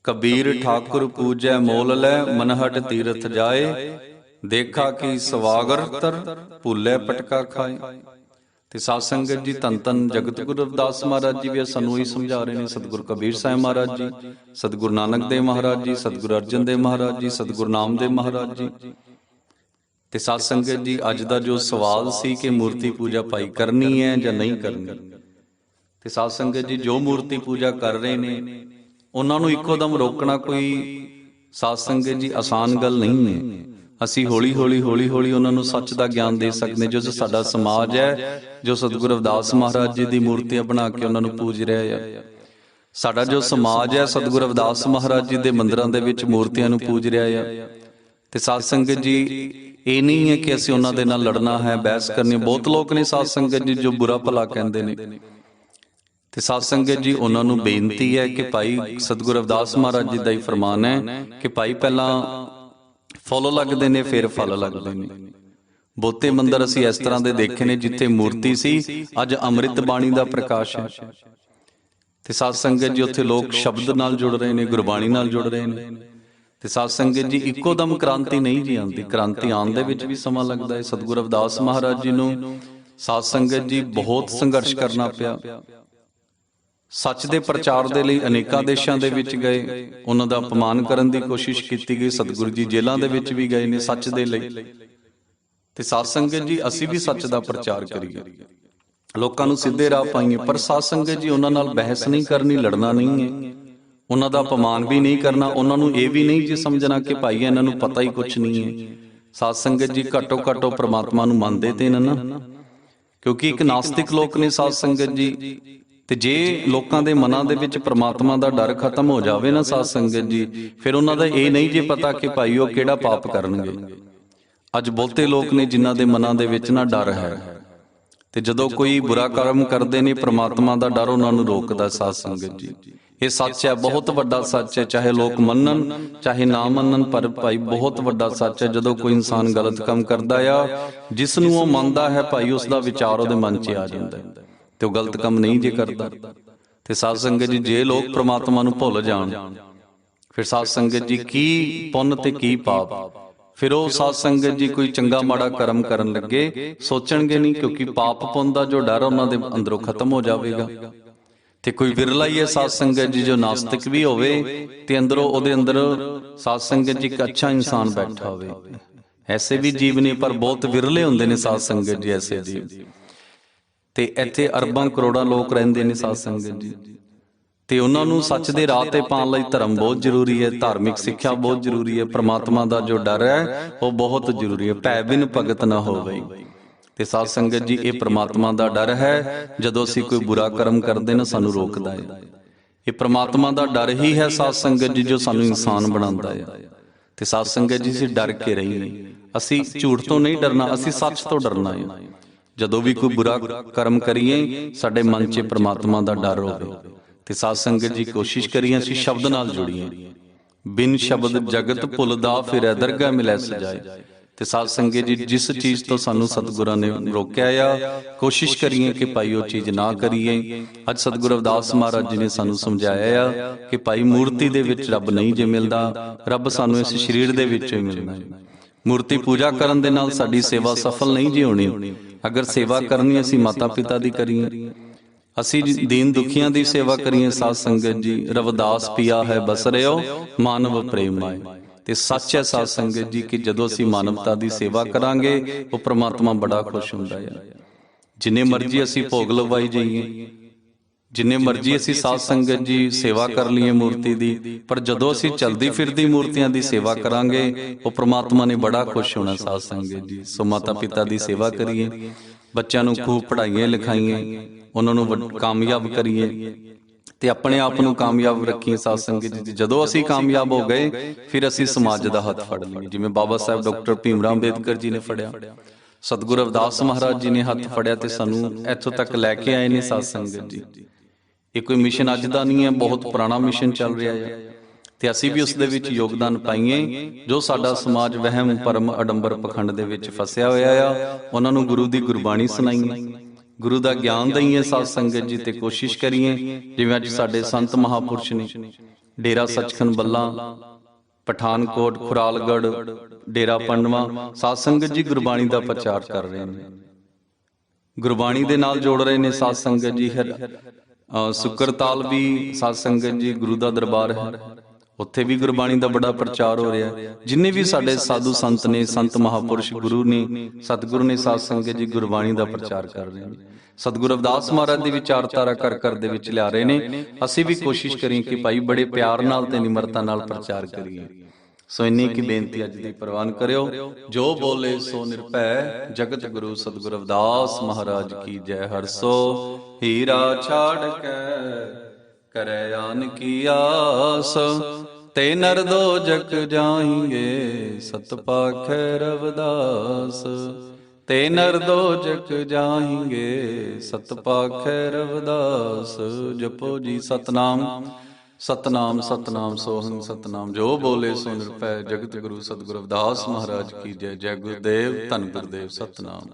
ਕਬੀਰ ਠਾਕੁਰ ਪੂਜੈ ਮੋਲ ਲੈ, ਮਨਹਟ ਤੀਰਥ ਜਾਏ, ਦੇਖਾ ਕੀ ਸਵਾਗਰ ਤਰ ਭੁੱਲੇ ਪਟਕਾ ਖਾਏ। ਤੇ ਸਾਧ ਸੰਗਤ ਜੀ, ਧੰਨ ਧੰਨ ਜਗਤ ਗੁਰੂ ਰਵਿਦਾਸ ਮਹਾਰਾਜ ਜੀ ਵੀ ਸਾਨੂੰ ਹੀ ਸਮਝਾ ਰਹੇ ਨੇ, ਸਤਿਗੁਰ ਕਬੀਰ ਸਾਹਿਬ ਮਹਾਰਾਜ ਜੀ, ਸਤਿਗੁਰ ਨਾਨਕ ਦੇਵ ਮਹਾਰਾਜ ਜੀ, ਸਤਿਗੁਰ ਅਰਜਨ ਦੇਵ ਮਹਾਰਾਜ ਜੀ, ਸਤਿਗੁਰ ਨਾਮਦੇਵ ਮਹਾਰਾਜ ਜੀ। ਤੇ ਸਾਧ ਸੰਗਤ ਜੀ, ਅੱਜ ਦਾ ਜੋ ਸਵਾਲ ਸੀ ਕਿ ਮੂਰਤੀ ਪੂਜਾ ਭਾਈ ਕਰਨੀ ਹੈ ਜਾਂ ਨਹੀਂ ਕਰਨੀ। ਤੇ ਸਾਧ ਸੰਗਤ ਜੀ, ਜੋ ਮੂਰਤੀ ਪੂਜਾ ਕਰ ਰਹੇ ਨੇ, ਉਹਨਾਂ ਨੂੰ ਇੱਕੋ ਦਮ ਰੋਕਣਾ ਕੋਈ ਸਾਧ ਸੰਗਤ ਜੀ ਆਸਾਨ ਗੱਲ ਨਹੀਂ ਹੈ। ਅਸੀਂ ਹੌਲੀ ਹੌਲੀ ਹੌਲੀ ਹੌਲੀ ਉਹਨਾਂ ਨੂੰ ਸੱਚ ਦਾ ਗਿਆਨ ਦੇ ਸਕਦੇ ਜੋ ਸਾਡਾ ਸਮਾਜ ਹੈ, ਜੋ ਸਤਿਗੁਰੂ ਰਵਿਦਾਸ ਮਹਾਰਾਜ ਜੀ ਦੀ ਮੂਰਤੀਆਂ ਬਣਾ ਕੇ ਉਹਨਾਂ ਨੂੰ ਪੂਜ ਰਿਹਾ ਹੈ। ਸਾਡਾ ਜੋ ਸਮਾਜ ਹੈ, ਸਤਿਗੁਰੂ ਰਵਿਦਾਸ ਮਹਾਰਾਜ ਜੀ ਦੇ ਮੰਦਰਾਂ ਦੇ ਵਿੱਚ ਮੂਰਤੀਆਂ ਨੂੰ ਪੂਜ ਰਿਹਾ ਹੈ। ਤੇ ਸਾਧ ਸੰਗਤ ਜੀ, ਇਹ ਨਹੀਂ ਹੈ ਕਿ ਅਸੀਂ ਉਹਨਾਂ ਦੇ ਨਾਲ ਲੜਨਾ ਹੈ, ਬਹਿਸ ਕਰਨੀ ਬਹੁਤ ਲੋਕ ਨੇ ਸਾਧ ਸੰਗਤ ਜੀ, ਜੋ ਬੁਰਾ ਭਲਾ ਕਹਿੰਦੇ ਨੇ। ਤੇ ਸਾਧ ਸੰਗਤ ਜੀ, ਉਹਨਾਂ ਨੂੰ ਬੇਨਤੀ ਹੈ ਕਿ ਭਾਈ ਸਤਿਗੁਰੂ ਰਵਿਦਾਸ ਮਹਾਰਾਜ ਜੀ ਦਾ ਹੀ ਫਰਮਾਨ ਹੈ ਕਿ ਭਾਈ ਪਹਿਲਾਂ ਫੁੱਲ ਲੱਗਦੇ ਨੇ, ਫਿਰ ਫਲ ਲੱਗਦੇ ਨੇ। ਬਹੁਤੇ ਮੰਦਰ ਅਸੀਂ ਇਸ ਤਰ੍ਹਾਂ ਦੇ ਦੇਖੇ ਨੇ ਜਿੱਥੇ ਮੂਰਤੀ ਸੀ। ਅੱਜ ਅੰਮ੍ਰਿਤ ਬਾਣੀ ਦਾ ਪ੍ਰਕਾਸ਼ ਹੈ। ਤੇ ਸਾਧ ਸੰਗਤ ਜੀ, ਉੱਥੇ ਲੋਕ ਸ਼ਬਦ ਨਾਲ ਜੁੜ ਰਹੇ ਨੇ, ਗੁਰਬਾਣੀ ਨਾਲ ਜੁੜ ਰਹੇ ਨੇ। ਤੇ ਸਾਧ ਸੰਗਤ ਜੀ, ਇੱਕੋ ਦਮ ਕ੍ਰਾਂਤੀ ਨਹੀਂ ਜੀ ਆਉਂਦੀ। ਕ੍ਰਾਂਤੀ ਆਉਣ ਦੇ ਵਿੱਚ ਵੀ ਸਮਾਂ ਲੱਗਦਾ ਹੈ। ਸਤਿਗੁਰੂ ਅਵਦਾਸ ਮਹਾਰਾਜ ਜੀ ਨੂੰ ਸਾਧ ਸੰਗਤ ਜੀ ਬਹੁਤ ਸੰਘਰਸ਼ ਕਰਨਾ ਪਿਆ। ਸੱਚ ਦੇ ਪ੍ਰਚਾਰ ਦੇ ਲਈ ਅਨੇਕਾਂ ਦੇਸ਼ਾਂ ਦੇ ਵਿੱਚ ਗਏ। ਉਹਨਾਂ ਦਾ ਅਪਮਾਨ ਕਰਨ ਦੀ ਕੋਸ਼ਿਸ਼ ਕੀਤੀ ਗਈ। ਸਤਿਗੁਰੂ ਜੀ ਜੇਲ੍ਹਾਂ ਦੇ ਵਿੱਚ ਵੀ ਗਏ ਨੇ ਸੱਚ ਦੇ ਲਈ। ਤੇ ਸਾਧ ਸੰਗਤ ਜੀ, ਅਸੀਂ ਵੀ ਸੱਚ ਦਾ ਪ੍ਰਚਾਰ ਕਰੀਏ। ਲੋਕਾਂ ਨੂੰ ਸਿੱਧੇ ਰਾਹ ਪਾਈਏ। ਪਰ ਸਾਧ ਸੰਗਤ ਜੀ, ਉਹਨਾਂ ਨਾਲ ਬਹਿਸ ਨਹੀਂ ਕਰਨੀ, ਲੜਨਾ ਨਹੀਂ ਹੈ। ਉਹਨਾਂ ਦਾ ਅਪਮਾਨ ਵੀ ਨਹੀਂ ਕਰਨਾ। ਉਹਨਾਂ ਨੂੰ ਇਹ ਵੀ ਨਹੀਂ ਜੀ ਸਮਝਣਾ ਕਿ ਭਾਈ, ਇਹਨਾਂ ਨੂੰ ਪਤਾ ਹੀ ਕੁਝ ਨਹੀਂ ਹੈ। ਸਾਧ ਸੰਗਤ ਜੀ, ਘੱਟੋ ਘੱਟੋ ਪ੍ਰਮਾਤਮਾ ਨੂੰ ਮੰਨਦੇ ਤੇ ਨਾ ਕਿਉਂਕਿ ਇੱਕ ਨਾਸਤਿਕ ਲੋਕ ਨੇ ਸਾਧ ਸੰਗਤ ਜੀ। ਤੇ ਜੇ ਲੋਕਾਂ ਦੇ ਮਨਾਂ ਦੇ ਵਿੱਚ ਪ੍ਰਮਾਤਮਾ ਦਾ ਡਰ ਖਤਮ ਹੋ ਜਾਵੇ ਨਾ ਸਾਧ ਸੰਗਤ ਜੀ, ਫਿਰ ਉਹਨਾਂ ਦਾ ਇਹ ਨਹੀਂ ਜੇ ਪਤਾ ਕਿ ਭਾਈ ਉਹ ਕਿਹੜਾ ਪਾਪ ਕਰਨਗੇ। ਅੱਜ ਬਹੁਤੇ ਲੋਕ ਨੇ ਜਿਨ੍ਹਾਂ ਦੇ ਮਨਾਂ ਦੇ ਵਿੱਚ ਨਾ ਡਰ ਹੈ। ਤੇ ਜਦੋਂ ਕੋਈ ਬੁਰਾ ਕਰਮ ਕਰਦੇ ਨੇ, ਪ੍ਰਮਾਤਮਾ ਦਾ ਡਰ ਉਹਨਾਂ ਨੂੰ ਰੋਕਦਾ ਸਾਧ ਸੰਗਤ ਜੀ। ਇਹ ਸੱਚ ਹੈ, ਬਹੁਤ ਵੱਡਾ ਸੱਚ ਹੈ, ਚਾਹੇ ਲੋਕ ਮੰਨਣ, ਚਾਹੇ ਨਾ ਮੰਨਣ, ਪਰ ਭਾਈ ਬਹੁਤ ਵੱਡਾ ਸੱਚ ਹੈ, ਜਦੋਂ ਕੋਈ ਇਨਸਾਨ ਗਲਤ ਕੰਮ ਕਰਦਾ ਆ, ਜਿਸ ਨੂੰ ਉਹ ਮੰਨਦਾ ਹੈ, ਭਾਈ ਉਸ ਦਾ ਵਿਚਾਰ ਉਹਦੇ ਮਨ 'ਚ ਆ ਜਾਂਦਾ ਹੈ। ਤੇ ਉਹ ਗਲਤ ਕੰਮ ਨਹੀਂ ਜੇ ਕਰਦਾ। ਤੇ ਸਾਧ ਸੰਗਤ ਜੀ, ਜੇ ਲੋਕ ਪ੍ਰਮਾਤਮਾ ਨੂੰ ਭੁੱਲ ਜਾਣ, ਫਿਰ ਸਾਧ ਸੰਗਤ ਜੀ ਕੀ ਪੁੰਨ ਤੇ ਕੀ ਪਾਪ? ਫਿਰ ਉਹ ਸਾਧ ਸੰਗਤ ਜੀ ਕੋਈ ਚੰਗਾ ਮਾੜਾ ਕਰਮ ਕਰਨ ਲੱਗੇ, ਸੋਚਣਗੇ ਨਹੀਂ ਕਿਉਂਕਿ ਪਾਪ ਪੁੰਨ ਦਾ ਜੋ ਡਰ ਉਹਨਾਂ ਦੇ ਅੰਦਰੋਂ ਖਤਮ ਹੋ ਜਾਵੇਗਾ। ਤੇ ਕੋਈ ਵਿਰਲਾ ਹੀ ਹੈ ਸਾਧ ਸੰਗਤ ਜੀ, ਜੋ ਨਾਸਤਿਕ ਵੀ ਹੋਵੇ ਤੇ ਅੰਦਰੋਂ ਉਹਦੇ ਅੰਦਰ ਸਾਧ ਸੰਗਤ ਜੀ ਇੱਕ ਅੱਛਾ ਇਨਸਾਨ ਬੈਠਾ ਹੋਵੇ। ਐਸੇ ਵੀ ਜੀਵ ਨੇ ਪਰ ਬਹੁਤ ਵਿਰਲੇ ਹੁੰਦੇ ਨੇ ਸਾਧ ਸੰਗਤ ਜੀ, ਐਸੇ ਜੀਵ। ਤੇ ਇੱਥੇ ਅਰਬਾਂ ਕਰੋੜਾਂ ਲੋਕ ਰਹਿੰਦੇ ਨੇ ਸਾਧ ਸੰਗਤ ਜੀ। ਤੇ ਉਹਨਾਂ ਨੂੰ ਸੱਚ ਦੇ ਰਾਹ ਤੇ ਪਾਉਣ ਲਈ ਧਰਮ ਬਹੁਤ ਜ਼ਰੂਰੀ ਹੈ, ਧਾਰਮਿਕ ਸਿੱਖਿਆ ਬਹੁਤ ਜ਼ਰੂਰੀ ਹੈ, ਪ੍ਰਮਾਤਮਾ ਦਾ ਜੋ ਡਰ ਹੈ, ਉਹ ਬਹੁਤ ਜ਼ਰੂਰੀ ਹੈ, ਭੈ ਬਿਨ ਭਗਤ ਨਾ ਹੋਵੇ। ਤੇ ਸਾਧ ਸੰਗਤ ਜੀ, ਇਹ ਪ੍ਰਮਾਤਮਾ ਦਾ ਡਰ ਹੈ, ਜਦੋਂ ਅਸੀਂ ਕੋਈ ਬੁਰਾ ਕਰਮ ਕਰਦੇ ਨਾ, ਸਾਨੂੰ ਰੋਕਦਾ ਹੈ। ਇਹ ਪ੍ਰਮਾਤਮਾ ਦਾ ਡਰ ਹੀ ਹੈ ਸਾਧ ਸੰਗਤ ਜੀ, ਜੋ ਸਾਨੂੰ ਇਨਸਾਨ ਬਣਾਉਂਦਾ ਹੈ। ਤੇ ਸਾਧ ਸੰਗਤ ਜੀ, ਅਸੀਂ ਡਰ ਕੇ ਰਹੀਏ। ਅਸੀਂ ਝੂਠ ਤੋਂ ਨਹੀਂ ਡਰਨਾ, ਅਸੀਂ ਸੱਚ ਤੋਂ ਡਰਨਾ ਹੈ। ਜਦੋਂ ਵੀ ਕੋਈ ਬੁਰਾ ਕਰਮ ਕਰੀਏ, ਸਾਡੇ ਮਨ 'ਚ ਪ੍ਰਮਾਤਮਾ ਦਾ ਡਰ ਹੋਵੇ। ਤੇ ਸਾਧ ਸੰਗਤ ਜੀ ਕੋਸ਼ਿਸ਼ ਕਰੀਏ ਅਸੀਂ ਸ਼ਬਦ ਨਾਲ ਜੁੜੀਏ। ਬਿਨ ਸ਼ਬਦ ਜਗਤ ਭੁੱਲਦਾ ਫਿਰੈ, ਦਰਗਾਹ ਮਿਲੈ ਸਜਾਏ। ਤੇ ਸਾਧ ਸੰਗਤ ਜੀ ਜਿਸ ਚੀਜ਼ ਤੋਂ ਸਾਨੂੰ ਸਤਿਗੁਰਾਂ ਨੇ ਰੋਕਿਆ ਆ, ਕੋਸ਼ਿਸ਼ ਕਰੀਏ ਕਿ ਭਾਈ ਉਹ ਚੀਜ਼ ਨਾ ਕਰੀਏ। ਅੱਜ ਸਤਿਗੁਰੂ ਅਵਦਾਸ ਮਹਾਰਾਜ ਜੀ ਨੇ ਸਾਨੂੰ ਸਮਝਾਇਆ ਆ ਕਿ ਭਾਈ ਮੂਰਤੀ ਦੇ ਵਿੱਚ ਰੱਬ ਨਹੀਂ ਜੇ ਮਿਲਦਾ, ਰੱਬ ਸਾਨੂੰ ਇਸ ਸਰੀਰ ਦੇ ਵਿੱਚੋਂ ਹੀ ਮਿਲਣਾ ਹੈ। ਮੂਰਤੀ ਪੂਜਾ ਕਰਨ ਦੇ ਨਾਲ ਸਾਡੀ ਸੇਵਾ ਸਫਲ ਨਹੀਂ ਜੀ ਹੋਣੀ। ਅਗਰ ਸੇਵਾ ਕਰਨੀ ਅਸੀਂ ਮਾਤਾ ਪਿਤਾ ਦੀ ਕਰੀਏ। ਅਸੀਂ ਜੀ ਦੀਨ ਦੁਖੀਆਂ ਦੀ ਸੇਵਾ ਕਰੀਏ ਸਾਧ ਸੰਗਤ ਜੀ। ਰਵਿਦਾਸ ਪਿਆ ਹੈ ਬਸ ਰਿਓ ਮਾਨਵ ਪ੍ਰੇਮ ਆਏ। ਤੇ ਸੱਚ ਹੈ ਸਾਧ ਸੰਗਤ ਜੀ ਕਿ ਜਦੋਂ ਅਸੀਂ ਮਾਨਵਤਾ ਦੀ ਸੇਵਾ ਕਰਾਂਗੇ ਉਹ ਪ੍ਰਮਾਤਮਾ ਬੜਾ ਖੁਸ਼ ਹੁੰਦਾ ਹੈ। ਜਿੰਨੇ ਮਰਜ਼ੀ ਅਸੀਂ ਭੋਗ ਲਵਾਈ ਜਾਈਏ। ਜਿੰਨੇ ਮਰਜ਼ੀ ਅਸੀਂ ਸਾਧ ਸੰਗਤ ਜੀ ਸੇਵਾ ਕਰ ਲਈਏ ਮੂਰਤੀ ਦੀ ਪਰ ਜਦੋਂ ਅਸੀਂ ਚਲਦੀ ਫਿਰਦੀ ਮੂਰਤੀਆਂ ਦੀ ਸੇਵਾ ਕਰਾਂਗੇ ਉਹ ਪ੍ਰਮਾਤਮਾ ਨੇ ਬੜਾ ਖੁਸ਼ ਹੋਣਾ ਸਾਧ ਸੰਗਤ ਜੀ। ਸੋ ਮਾਤਾ ਪਿਤਾ ਦੀ ਸੇਵਾ ਕਰੀਏ ਬੱਚਿਆਂ ਨੂੰ ਖੂਬ ਪੜ੍ਹਾਈਏ ਲਿਖਾਈਏ ਉਹਨਾਂ ਨੂੰ ਕਾਮਯਾਬ ਕਰੀਏ ਤੇ ਆਪਣੇ ਆਪ ਨੂੰ ਕਾਮਯਾਬ ਰੱਖੀਏ ਸਾਧ ਸੰਗਤ ਜੀ। ਜਦੋਂ ਅਸੀਂ ਕਾਮਯਾਬ ਹੋ ਗਏ ਫਿਰ ਅਸੀਂ ਸਮਾਜ ਦਾ ਹੱਥ ਫੜ ਲਈਏ। ਜਿਵੇਂ ਬਾਬਾ ਸਾਹਿਬ ਡਾਕਟਰ ਭੀਮਰਾਵ ਅੰਬੇਦਕਰ ਜੀ ਨੇ ਫੜਿਆ ਸਤਿਗੁਰੂ ਰਵਿਦਾਸ ਮਹਾਰਾਜ ਜੀ ਨੇ ਹੱਥ ਫੜਿਆ। ਤੇ ਸਾਨੂੰ ਇੱਥੋਂ ਤੱਕ ਲੈ ਕੇ ਆਏ ਨੇ ਸਾਧ ਸੰਗਤ ਜੀ ਇਹ ਕੋਈ ਮਿਸ਼ਨ ਅੱਜ ਦਾ ਨਹੀਂ ਹੈ, ਬਹੁਤ ਪੁਰਾਣਾ ਮਿਸ਼ਨ ਚੱਲ ਰਿਹਾ ਹੈ। ਤੇ ਅਸੀਂ ਵੀ ਉਸ ਦੇ ਵਿੱਚ ਯੋਗਦਾਨ ਪਾਈਏ, ਜੋ ਸਾਡਾ ਸਮਾਜ ਵਹਿਮ ਪਰਮ ਅਡੰਬਰ ਪਖੰਡ ਦੇ ਵਿੱਚ ਫਸਿਆ ਹੋਇਆ ਆ, ਉਹਨਾਂ ਨੂੰ ਗੁਰੂ ਦੀ ਗੁਰਬਾਣੀ ਸੁਣਾਈਏ। ਗੁਰੂ ਦਾ ਗਿਆਨ ਦਈਏ ਸਾਧ ਸੰਗਤ ਜੀ ਤੇ ਕੋਸ਼ਿਸ਼ ਕਰੀਏ, ਜਿਵੇਂ ਅੱਜ ਸਾਡੇ ਸੰਤ ਮਹਾਪੁਰਸ਼ ਨੇ। ਡੇਰਾ ਸੱਚਖੰਡ ਬੱਲਾ, ਪਠਾਨਕੋਟ ਖੁਰਾਲਗੜ ਡੇਰਾ ਪੰਡਵਾ, ਸਾਧ ਸੰਗਤ ਜੀ ਗੁਰਬਾਣੀ ਦਾ ਪ੍ਰਚਾਰ ਕਰ ਰਹੇ ਨੇ। ਗੁਰਬਾਣੀ ਦੇ ਨਾਲ ਜੋੜ ਰਹੇ ਨੇ ਸਾਧ ਸੰਗਤ ਜੀ ਸੁਕਰਤਾਲ ਵੀ ਸਾਧ ਸੰਗਤ ਜੀ ਗੁਰੂ ਦਾ ਦਰਬਾਰ ਹੈ। ਉੱਥੇ ਵੀ ਗੁਰਬਾਣੀ ਦਾ ਬੜਾ ਪ੍ਰਚਾਰ ਹੋ ਰਿਹਾ ਹੈ। ਜਿੰਨੇ ਵੀ ਸਾਡੇ ਸਾਧੂ ਸੰਤ ਨੇ, ਸੰਤ ਮਹਾਪੁਰਸ਼ ਗੁਰੂ ਨੇ, ਸਤਿਗੁਰੂ ਨੇ ਸਾਧ ਸੰਗਤ ਜੀ ਗੁਰਬਾਣੀ ਦਾ ਪ੍ਰਚਾਰ ਕਰ ਰਹੇ ਨੇ। ਸਤਿਗੁਰੂ ਅਵਦਾਸ ਮਹਾਰਾਜ ਦੀ ਵਿਚਾਰਧਾਰਾ ਕਰ ਕਰ ਦੇ ਵਿੱਚ ਲਿਆ ਰਹੇ ਨੇ। ਅਸੀਂ ਵੀ ਕੋਸ਼ਿਸ਼ ਕਰੀਏ ਕਿ ਭਾਈ ਬੜੇ ਪਿਆਰ ਨਾਲ ਤੇ ਨਿਮਰਤਾ ਨਾਲ ਪ੍ਰਚਾਰ ਕਰੀਏ। ਸੋ ਇੰਨੀ ਕੀ ਬੇਨਤੀ ਅੱਜ ਦੀ ਪ੍ਰਵਾਨ ਕਰਿਓ। ਜੋ ਬੋਲੇ ਸੋ ਨਿਰਭੈ। ਜਗਤ ਗੁਰੂ ਸਤਿਗੁਰੂ ਰਵਿਦਾਸ ਮਹਾਰਾਜ ਕੀ ਜੈ ਹਰਸੋ ਹੀਰਾ ਛਾੜ ਕੇ ਕਰੈ ਆਨ ਕੀ ਆਸ। ਤੇ ਨਰ ਦੋ ਜਗ ਜਾਏਂਗੇ ਸਤ ਪਾਖੈ ਰਵਿਦਾਸ। ਤੇ ਨਰ ਦੋ ਜਗ ਜਾਏਂਗੇ ਸਤ ਪਾਖੈ ਰਵਿਦਾਸ। ਜਪੋ ਜੀ ਸਤਨਾਮ। ਸਤਨਾਮ ਸਤਨਾਮ ਸੋਹੰ ਸਤਨਾਮ ਜੋ ਬੋਲੇ ਸੋ ਨਿਰਭੈ ਜਗਤ ਗੁਰੂ ਸਤਿਗੁਰੂ ਰਵਿਦਾਸ ਮਹਾਰਾਜ ਕੀ ਜੈ। ਜੈ ਗੁਰਦੇਵ ਧੰਨ ਗੁਰਦੇਵ ਸਤਨਾਮ।